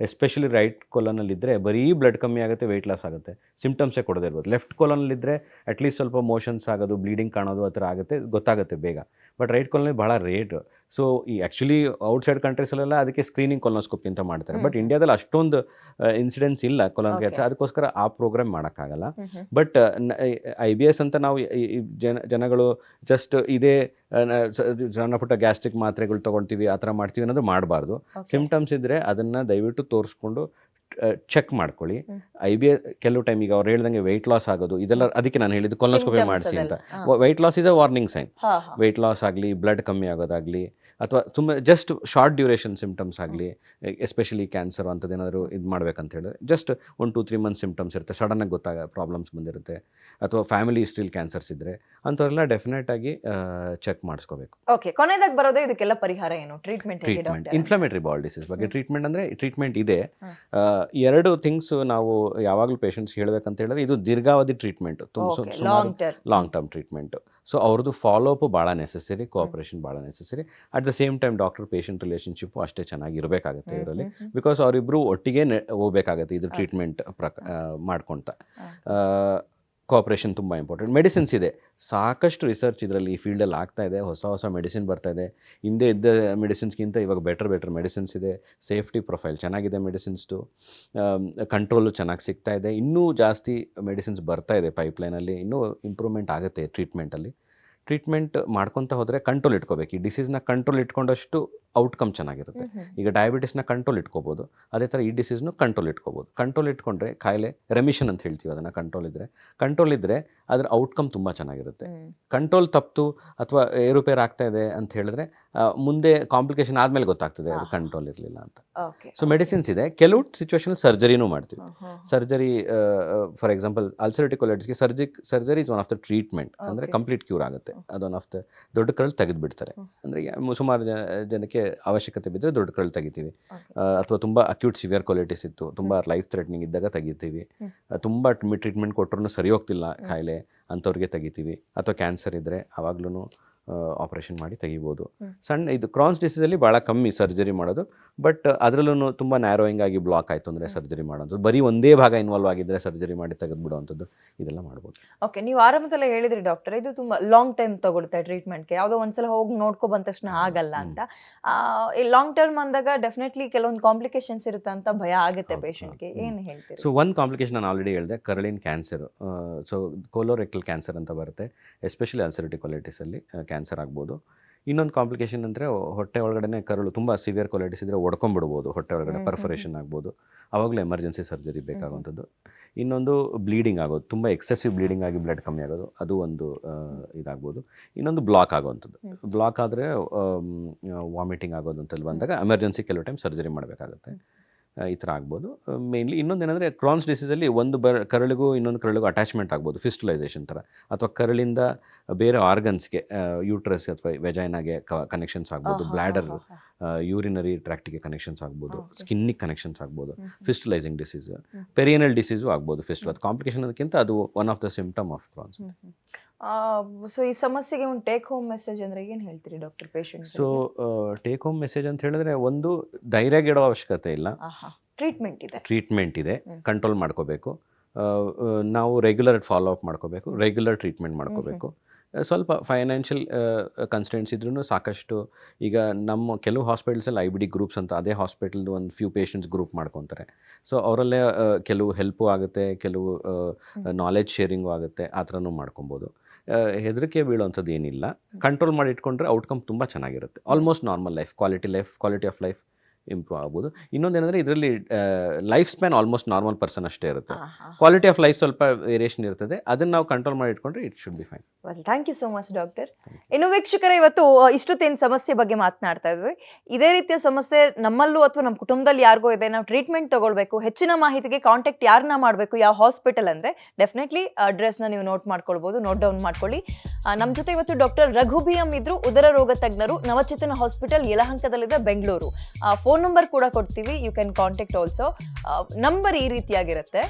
ಎಸ್ಪೆಷಲಿ ರೈಟ್ ಕೊಲನಲ್ಲಿದ್ದರೆ ಬರೀ ಬ್ಲಡ್ ಕಮ್ಮಿ ಆಗುತ್ತೆ ವೆಯ್ಟ್ ಲಾಸ್ ಆಗುತ್ತೆ. ಸಿಮ್ಟಮ್ಸೇ ಕೊಡದೇ ಇರ್ಬೋದು. ಲೆಫ್ಟ್ ಕೊಲನಲ್ಲಿದ್ದರೆ ಅಟ್ಲೀಸ್ಟ್ ಸ್ವಲ್ಪ ಮೋಷನ್ಸ್ ಆಗೋದು ಬ್ಲೀಡಿಂಗ್ ಕಾಣೋದು ಆ ಥರ ಆಗುತ್ತೆ, ಗೊತ್ತಾಗುತ್ತೆ ಬೇಗ. ಬಟ್ ರೈಟ್ ಕೊಲನಲ್ಲಿ ಭಾಳ ರೇಟ್ ಸೊ ಈ ಆ್ಯಕ್ಚುಲಿ ಔಟ್ಸೈಡ್ ಕಂಟ್ರೀಸಲ್ಲೆಲ್ಲ ಅದಕ್ಕೆ ಸ್ಕ್ರೀನಿಂಗ್ ಕೊಲೋಸ್ಕೋಪಿ ಅಂತ ಮಾಡ್ತಾರೆ. ಬಟ್. ಇಂಡಿಯಾದಲ್ಲಿ ಅಷ್ಟೊಂದು ಇನ್ಸಿಡೆನ್ಸ್ ಇಲ್ಲ ಕೊಲೋನ್ ಕ್ಯಾನ್ಸರ್ ಅದಕ್ಕೋಸ್ಕರ ಆ ಪ್ರೋಗ್ರಾಮ್ ಮಾಡೋಕ್ಕಾಗಲ್ಲ. ಬಟ್ ಐ ಬಿ ಎಸ್ ಅಂತ ನಾವು ಜನ ಜನಗಳು ಜಸ್ಟ್ ಇದೇ ಸಣ್ಣ ಪುಟ್ಟ ಗ್ಯಾಸ್ಟ್ರಿಕ್ ಮಾತ್ರೆಗಳು ತೊಗೊಳ್ತೀವಿ ಆ ಥರ ಮಾಡ್ತೀವಿ ಅನ್ನೋದು ಮಾಡಬಾರ್ದು. ಸಿಮ್ಟಮ್ಸ್ ಇದ್ದರೆ ಅದನ್ನು ದಯವಿಟ್ಟು ತೋರಿಸ್ಕೊಂಡು ಚೆಕ್ ಮಾಡ್ಕೊಳ್ಳಿ. ಐ ಬಿ ಕೆಲವು ಟೈಮ್ ಈಗ ಅವ್ರು ಹೇಳ್ದಂಗೆ ವೆಯ್ಟ್ ಲಾಸ್ ಆಗೋದು ಇದೆಲ್ಲ ಅದಕ್ಕೆ ನಾನು ಹೇಳಿದ್ದು ಕೊಲೋಸ್ಕೋಪಿ ಮಾಡಿಸಿ ಅಂತ. Weight loss is a warning sign. Weight loss ಆಗಲಿ ಬ್ಲಡ್ ಕಮ್ಮಿ ಆಗೋದಾಗಲಿ ಅಥವಾ ತುಂಬ ಜಸ್ಟ್ ಶಾರ್ಟ್ ಡ್ಯೂರೇಷನ್ ಸಿಮ್ಟಮ್ಸ್ ಆಗಲಿ ಎಸ್ಪೆಷಲಿ ಕ್ಯಾನ್ಸರ್ ಅಂಥದ್ದೇನಾದರೂ ಇದು ಮಾಡ್ಬೇಕಂತ ಹೇಳಿದ್ರೆ just one two three month symptoms ಇರುತ್ತೆ. ಸಡನ್ನಾಗಿ ಗೊತ್ತಾಗ ಪ್ರಾಬ್ಲಮ್ಸ್ ಬಂದಿರುತ್ತೆ. ಅಥವಾ ಫ್ಯಾಮಿಲಿ ಹಿಸ್ಟ್ರಿಲ್ ಕ್ಯಾನ್ಸರ್ಸ್ ಇದ್ದರೆ ಅಂಥವ್ರೆಲ್ಲ ಡೆಫಿನೆಟ್ ಆಗಿ ಚೆಕ್ ಮಾಡಿಸ್ಕೋಬೇಕು. ಓಕೆ ಕೊನೆಯದಾಗ ಬರೋದು ಇದಕ್ಕೆಲ್ಲ ಪರಿಹಾರ ಏನು? Treatment treatment inflammatory bowel disease ಬಗ್ಗೆ ಟ್ರೀಟ್ಮೆಂಟ್ ಅಂದರೆ ಟ್ರೀಟ್ಮೆಂಟ್ ಇದೆ. ಎರಡು ಥಿಂಗ್ಸ್ ನಾವು ಯಾವಾಗಲೂ ಪೇಷಂಟ್ಸ್ ಹೇಳಬೇಕಂತ ಹೇಳಿದ್ರೆ ಇದು ದೀರ್ಘಾವಧಿ ಟ್ರೀಟ್ಮೆಂಟ್ ತುಂಬ ಲಾಂಗ್ ಟರ್ಮ್ ಟ್ರೀಟ್ಮೆಂಟು ಸೊ ಅವ್ರದ್ದು ಫಾಲೋ ಅಪ್ ಭಾಳ ನೆಸೆಸರಿ ಕೋಆಪರೇಷನ್ ಭಾಳ necessary at the same time doctor patient relationship ಅಷ್ಟೇ ಚೆನ್ನಾಗಿ ಇರಬೇಕಾಗುತ್ತೆ ಇದರಲ್ಲಿ. ಬಿಕಾಸ್ ಅವರಿಬ್ಬರು ಒಟ್ಟಿಗೆ ನೆ ಹೋಗ್ಬೇಕಾಗತ್ತೆ ಇದು ಟ್ರೀಟ್ಮೆಂಟ್ ಪ್ರಕ ಮಾಡ್ಕೊತ. ಕೋಆಪ್ರೇಷನ್ ತುಂಬ ಇಂಪಾರ್ಟೆಂಟ್ ಮೆಡಿಸಿನ್ಸ್ ಇದೆ. ಸಾಕಷ್ಟು ರಿಸರ್ಚ್ ಇದರಲ್ಲಿ ಈ ಫೀಲ್ಡಲ್ಲಿ ಆಗ್ತಾ ಇದೆ. ಹೊಸ ಹೊಸ ಮೆಡಿಸಿನ್ ಬರ್ತಾ ಇದೆ. ಹಿಂದೆ ಇದ್ದ ಮೆಡಿಸಿನ್ಸ್ಗಿಂತ ಇವಾಗ ಬೆಟರ್ ಬೆಟರ್ ಮೆಡಿಸಿನ್ಸ್ ಇದೆ. ಸೇಫ್ಟಿ ಪ್ರೊಫೈಲ್ ಚೆನ್ನಾಗಿದೆ ಮೆಡಿಸಿನ್ಸ್ದು ಕಂಟ್ರೋಲು ಚೆನ್ನಾಗಿ ಸಿಗ್ತಾ ಇದೆ. ಇನ್ನೂ ಜಾಸ್ತಿ ಮೆಡಿಸಿನ್ಸ್ ಬರ್ತಾ ಇದೆ ಪೈಪ್ಲೈನಲ್ಲಿ ಇನ್ನೂ ಇಂಪ್ರೂವ್ಮೆಂಟ್ ಆಗುತ್ತೆ ಟ್ರೀಟ್ಮೆಂಟಲ್ಲಿ ಟ್ರೀಟ್ಮೆಂಟ್ ಮಾಡ್ಕೊತ ಹೋದರೆ ಕಂಟ್ರೋಲ್ ಇಟ್ಕೋಬೇಕು. ಈ ಡಿಸೀಸ್ನ ಕಂಟ್ರೋಲ್ ಇಟ್ಕೊಂಡಷ್ಟು ಔಟ್ಕಮ್ ಚೆನ್ನಾಗಿರುತ್ತೆ. ಈಗ ಡಯಾಬಿಟಿಸ್ನ ಕಂಟ್ರೋಲ್ ಇಟ್ಕೋಬೋದು. ಅದೇ ಥರ ಈ ಡಿಸೀಸ್ನು ಕಂಟ್ರೋಲ್ ಇಟ್ಕೋಬೋದು. ಕಂಟ್ರೋಲ್ ಇಟ್ಕೊಂಡ್ರೆ ಕಾಯಿಲೆ ರೆಮಿಷನ್ ಅಂತ ಹೇಳ್ತೀವಿ ಅದನ್ನು ಕಂಟ್ರೋಲ್ ಇದ್ದರೆ ಕಂಟ್ರೋಲ್ ಇದ್ದರೆ ಅದರ ಔಟ್ಕಮ್ ತುಂಬ ಚೆನ್ನಾಗಿರುತ್ತೆ. ಕಂಟ್ರೋಲ್ ತಪ್ಪಿತು ಅಥವಾ ಏರುಪೇರು ಆಗ್ತಾ ಇದೆ ಅಂತ ಹೇಳಿದ್ರೆ ಮುಂದೆ ಕಾಂಪ್ಲಿಕೇಶನ್ ಆದಮೇಲೆ ಗೊತ್ತಾಗ್ತದೆ ಅದು ಕಂಟ್ರೋಲ್ ಇರಲಿಲ್ಲ ಅಂತ. ಸೊ ಮೆಡಿಸಿನ್ಸ್ ಇದೆ. ಕೆಲವು ಸಿಚುವೇಶನ್ ಸರ್ಜರಿನೂ ಮಾಡ್ತೀವಿ. ಸರ್ಜರಿ ಫಾರ್ ಎಕ್ಸಾಂಪಲ್ ಅಲ್ಸರ್ಟಿಕೊಲೈಟಿಸ್ಗೆ ಸರ್ಜಿಕ್ surgery is one of the treatment ಅಂದರೆ ಕಂಪ್ಲೀಟ್ ಕ್ಯೂರ್ ಆಗುತ್ತೆ. ಅದೊನ್ ಆಫ್ ದ ದೊಡ್ಡ ಕರಳು ತೆಗೆದು ಬಿಡ್ತಾರೆ ಹ್ಮ್. ಅಂದರೆ ಸುಮಾರು ಜನ ಜನಕ್ಕೆ ಅವಶ್ಯಕತೆ ಬಿದ್ದರೆ ದೊಡ್ಡ ಕರಳು ತೆಗಿತೀವಿ. ಅಥವಾ ತುಂಬ ಅಕ್ಯೂಟ್ ಸಿವಿಯರ್ ಕ್ವಾಲಿಟೀಸ್ ಇತ್ತು. ತುಂಬ ಲೈಫ್ ಥ್ರೆಟ್ನಿಂಗ್ ಇದ್ದಾಗ ತೆಗಿತೀವಿ. ತುಂಬ ಟ್ರೀಟ್ಮೆಂಟ್ ಕೊಟ್ಟರು ಸರಿ ಹೋಗ್ತಿಲ್ಲ ಕಾಯಿಲೆ ಅಂಥವ್ರಿಗೆ ತೆಗಿತೀವಿ. ಅಥವಾ ಕ್ಯಾನ್ಸರ್ ಇದ್ದರೆ ಆವಾಗ್ಲೂ ಆಪರೇಷನ್ ಮಾಡಿ ತೆಗಿಬೋದು. ಸಣ್ಣ ಇದು ಕ್ರಾನ್ಸ್ ಡಿಸೀಸಲ್ಲಿ ಭಾಳ ಕಮ್ಮಿ ಸರ್ಜರಿ ಮಾಡೋದು ಬಟ್ ಅದರಲ್ಲೂ ತುಂಬ ನ್ಯಾರೋಯಿಂಗ್ ಆಗಿ ಬ್ಲಾಕ್ ಆಯಿತು ಅಂದರೆ ಸರ್ಜರಿ ಮಾಡೋದು. ಬರೀ ಒಂದೇ ಭಾಗ ಇನ್ವಾಲ್ವ್ ಆಗಿದ್ದರೆ ಸರ್ಜರಿ ಮಾಡಿ ತೆಗೆದುಬಿಡುವಂಥದ್ದು ಇದೆಲ್ಲ ಮಾಡ್ಬೋದು. ಓಕೆ ನೀವು ಆರಂಭದಲ್ಲೇ ಹೇಳಿದ್ರಿ ಡಾಕ್ಟರ್ ಇದು ತುಂಬ ಲಾಂಗ್ ಟೈಮ್ ತಗೊಳುತ್ತೆ ಟ್ರೀಟ್ಮೆಂಟ್ಗೆ ಯಾವುದೋ ಒಂದ್ಸಲ ಹೋಗಿ ನೋಡ್ಕೊ ಬಂದ ತಕ್ಷಣ ಆಗಲ್ಲ ಅಂತ. ಈ ಲಾಂಗ್ ಟರ್ಮ್ ಅಂದಾಗ ಡೆಫಿನೆಟ್ಲಿ ಕೆಲವೊಂದು ಕಾಂಪ್ಲಿಕೇಶನ್ಸ್ ಇರುತ್ತೆ ಅಂತ ಭಯ ಆಗುತ್ತೆ ಪೇಷೆಂಟ್ಗೆ ಪೇಷಂಟ್ಗೆ ಏನು ಹೇಳ್ತೀರಿ? ಸೊ ಒಂದು ಕಾಂಪ್ಲಿಕೇಶನ್ ನಾನು ಆಲ್ರೆಡಿ ಹೇಳಿದೆ ಕರಳಿನ ಕ್ಯಾನ್ಸರ್ ಸೊ ಕೋಲೋರೆಕ್ಟಲ್ ಕ್ಯಾನ್ಸರ್ ಅಂತ ಬರುತ್ತೆ ಎಸ್ಪೆಷಲಿ ಅಲ್ಸರಿಟಿಕೊಲೈಟಿಸಲ್ಲಿ ಕ್ಯಾನ್ಸರ್ ಆಗ್ಬೋದು. ಇನ್ನೊಂದು ಕಾಂಪ್ಲಿಕೇಶನ್ ಅಂದರೆ ಹೊಟ್ಟೆ ಒಳಗಡೆ ಕರಳು ತುಂಬ ಸಿವಿಯರ್ ಕ್ವಾಲಿಟೀಸ್ ಇದ್ದರೆ ಒಡ್ಕೊಂಡ್ಬಿಡ್ಬೋದು ಹೊಟ್ಟೆ ಒಳಗಡೆ ಪರ್ಫರೇಷನ್ ಆಗ್ಬೋದು. ಆವಾಗಲೂ ಎಮರ್ಜೆನ್ಸಿ ಸರ್ಜರಿ ಬೇಕಾಗುವಂಥದ್ದು. ಇನ್ನೊಂದು ಬ್ಲೀಡಿಂಗ್ ಆಗೋದು ತುಂಬ ಎಕ್ಸೆಸಿವ್ ಬ್ಲೀಡಿಂಗ್ ಆಗಿ ಬ್ಲಡ್ ಕಮ್ಮಿ ಆಗೋದು ಅದು ಒಂದು ಇದಾಗ್ಬೋದು. ಇನ್ನೊಂದು ಬ್ಲಾಕ್ ಆಗೋವಂಥದ್ದು. ಬ್ಲಾಕ್ ಆದರೆ ವಾಮಿಟಿಂಗ್ ಆಗೋದು ಅಂತಲ್ಲಿ ಬಂದಾಗ ಎಮರ್ಜೆನ್ಸಿ ಕೆಲವು ಟೈಮ್ ಸರ್ಜರಿ ಮಾಡಬೇಕಾಗುತ್ತೆ. ಈ ಥರ ಆಗ್ಬೋದು. ಮೇನ್ಲಿ ಇನ್ನೊಂದು ಏನಂದರೆ ಕ್ರಾನ್ಸ್ ಡಿಸೀಸಲ್ಲಿ ಒಂದು ಬರ ಕರಳಿಗೂ ಇನ್ನೊಂದು ಕರಳಿಗೂ ಅಟ್ಯಾಚ್ಮೆಂಟ್ ಆಗ್ಬೋದು ಫಿಸ್ಟಲೈಸೇಷನ್ ಥರ ಅಥವಾ ಕರಳಿಂದ ಬೇರೆ ಆರ್ಗನ್ಸ್ಗೆ ಯೂಟ್ರಸ್ ಅಥವಾ ವೆಜೈನಾಗೆ ಕನೆಕ್ಷನ್ಸ್ ಆಗ್ಬೋದು ಬ್ಲ್ಯಾಡರ್ ಯೂರಿನರಿ ಟ್ರ್ಯಾಕ್ಟಿಗೆ ಕನೆಕ್ಷನ್ಸ್ ಆಗ್ಬೋದು. ಸ್ಕಿನ್ನಿಗೆ ಕನೆಕ್ಷನ್ಸ್ ಆಗ್ಬೋದು. ಫಿಸ್ಟಲೈಸಿಂಗ್ ಡಿಸೀಸ್ ಪೆರಿಯನಲ್ ಡಿಸೀಸು ಆಗ್ಬೋದು ಫಿಸ್ಟಲ್ ಅದು ಕಾಂಪ್ಲಿಕೇಶನ್ ಅದಕ್ಕಿಂತ ಅದು one of the symptom of Crohn's so ಈ ಸಮಸ್ಯೆಗೆ ಒಂದು ಟೇಕ್ ಹೋಮ್ ಮೆಸೇಜ್ ಅಂದ್ರೆ ಏನು ಹೇಳ್ತೀರಿ doctor patient so take home message ಅಂತ ಹೇಳಿದ್ರೆ ಒಂದು ಧೈರ್ಯಗೆಡೋ ಅವಶ್ಯಕತೆ ಇಲ್ಲ. ಟ್ರೀಟ್ಮೆಂಟ್ ಇದೆ. ಟ್ರೀಟ್ಮೆಂಟ್ ಇದೆ. ಕಂಟ್ರೋಲ್ ಮಾಡ್ಕೋಬೇಕು. ನಾವು ರೆಗ್ಯುಲರ್ ಫಾಲೋ ಅಪ್ ಮಾಡ್ಕೋಬೇಕು. ರೆಗ್ಯುಲರ್ ಟ್ರೀಟ್ಮೆಂಟ್ ಮಾಡ್ಕೋಬೇಕು. ಸ್ವಲ್ಪ ಫೈನಾನ್ಷಿಯಲ್ ಕನ್ಸ್ಟೆಂಟ್ಸ್ ಇದ್ರೂ ಸಾಕಷ್ಟು ಈಗ ನಮ್ಮ ಕೆಲವು ಹಾಸ್ಪಿಟಲ್ಸಲ್ಲಿ ಐ ಬಿ ಡಿ ಗ್ರೂಪ್ಸ್ ಅಂತ ಅದೇ ಹಾಸ್ಪಿಟಲ್ದು ಒಂದು ಫ್ಯೂ ಪೇಷಂಟ್ಸ್ ಗ್ರೂಪ್ ಮಾಡ್ಕೊತಾರೆ. ಸೊ ಅವರಲ್ಲೇ ಕೆಲವು ಹೆಲ್ಪು ಆಗುತ್ತೆ ಕೆಲವು ನಾಲೆಜ್ ಶೇರಿಂಗು ಆಗುತ್ತೆ ಆ ಥರನೂ ಮಾಡ್ಕೊಬೋದು. ಹೆದರಿಕೆ ಬೀಳುವಂಥದ್ದು ಏನಿಲ್ಲ. ಕಂಟ್ರೋಲ್ ಮಾಡಿ ಇಟ್ಕೊಂಡ್ರೆ ಔಟ್ಕಮ್ ತುಂಬ ಚೆನ್ನಾಗಿರುತ್ತೆ. Almost normal life quality life quality of life improve ಆಗ್ಬೋದು. ಇನ್ನೊಂದೇನೆಂದರೆ ಇದರಲ್ಲಿ life span almost normal person ಅಷ್ಟೇ ಇರುತ್ತೆ. ಕ್ವಾಲಿಟಿ ಆಫ್ ಲೈಫ್ ಸ್ವಲ್ಪ ವೇರಿಯೇಷನ್ ಇರ್ತದೆ. ಅದನ್ನು ನಾವು ಕಂಟ್ರೋಲ್ ಮಾಡಿ ಇಟ್ಕೊಂಡ್ರೆ it should be fine well thank you so much doctor ಇನ್ನು ವೀಕ್ಷಕರ ಇವತ್ತು ಇಷ್ಟು ಇಷ್ಟೊತ್ತೇನು ಸಮಸ್ಯೆ ಬಗ್ಗೆ ಮಾತನಾಡ್ತಾ ಇದ್ವಿ. ಇದೇ ರೀತಿಯ ಸಮಸ್ಯೆ ನಮ್ಮಲ್ಲೂ ಅಥವಾ ನಮ್ಮ ಕುಟುಂಬದಲ್ಲಿ ಯಾರಿಗೋ ಇದೆ. ನಾವು ಟ್ರೀಟ್ಮೆಂಟ್ ತಗೊಳ್ಬೇಕು. ಹೆಚ್ಚಿನ ಮಾಹಿತಿಗೆ ಕಾಂಟ್ಯಾಕ್ಟ್ ಯಾರನ್ನ ಮಾಡಬೇಕು ಯಾವ ಹಾಸ್ಪಿಟಲ್ ಅಂದರೆ ಡೆಫಿನೆಟ್ಲಿ ಅಡ್ರೆಸ್ನ ನೀವು ನೋಟ್ ಮಾಡ್ಕೊಳ್ಬೋದು ನೋಟ್ ಡೌನ್ ಮಾಡ್ಕೊಳ್ಳಿ. ನಮ್ಮ ಜೊತೆ ಇವತ್ತು ಡಾಕ್ಟರ್ ರಘುಬಿ ಎಂ ಇದ್ರು. ಉದರ ರೋಗ ತಜ್ಞರು. ನವಚೇತನ ಹಾಸ್ಪಿಟಲ್ ಯಲಹಂಕದಲ್ಲಿದೆ ಬೆಂಗಳೂರು. ಫೋನ್ ನಂಬರ್ ಕೂಡ ಕೊಡ್ತೀವಿ. You can contact also number ಈ ರೀತಿಯಾಗಿರುತ್ತೆ.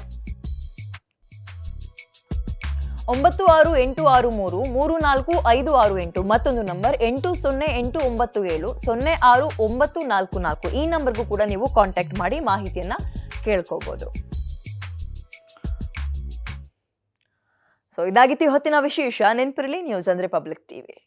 ಒಂಬತ್ತು ಆರು ಎಂಟು ಆರು ಮೂರು ಮೂರು ನಾಲ್ಕು ಐದು ಆರು ಎಂಟು. ಮತ್ತೊಂದು ನಂಬರ್ ಎಂಟು ಸೊನ್ನೆ ಎಂಟು ಒಂಬತ್ತು ಏಳು ಸೊನ್ನೆ ಆರು ಒಂಬತ್ತು ನಾಲ್ಕು ನಾಲ್ಕು. ಈ ನಂಬರ್ಗೂ ಕೂಡ ನೀವು ಕಾಂಟ್ಯಾಕ್ಟ್ ಮಾಡಿ ಮಾಹಿತಿಯನ್ನ ಕೇಳ್ಕೋಬಹುದು ಸೊ ಇದಾಗಿತ್ತು ಹೊತ್ತಿನ ವಿಶೇಷ. ನೆನ್ಪಿರಲಿ ನ್ಯೂಸ್ ಅಂದ್ರೆ ಪಬ್ಲಿಕ್ ಟಿವಿ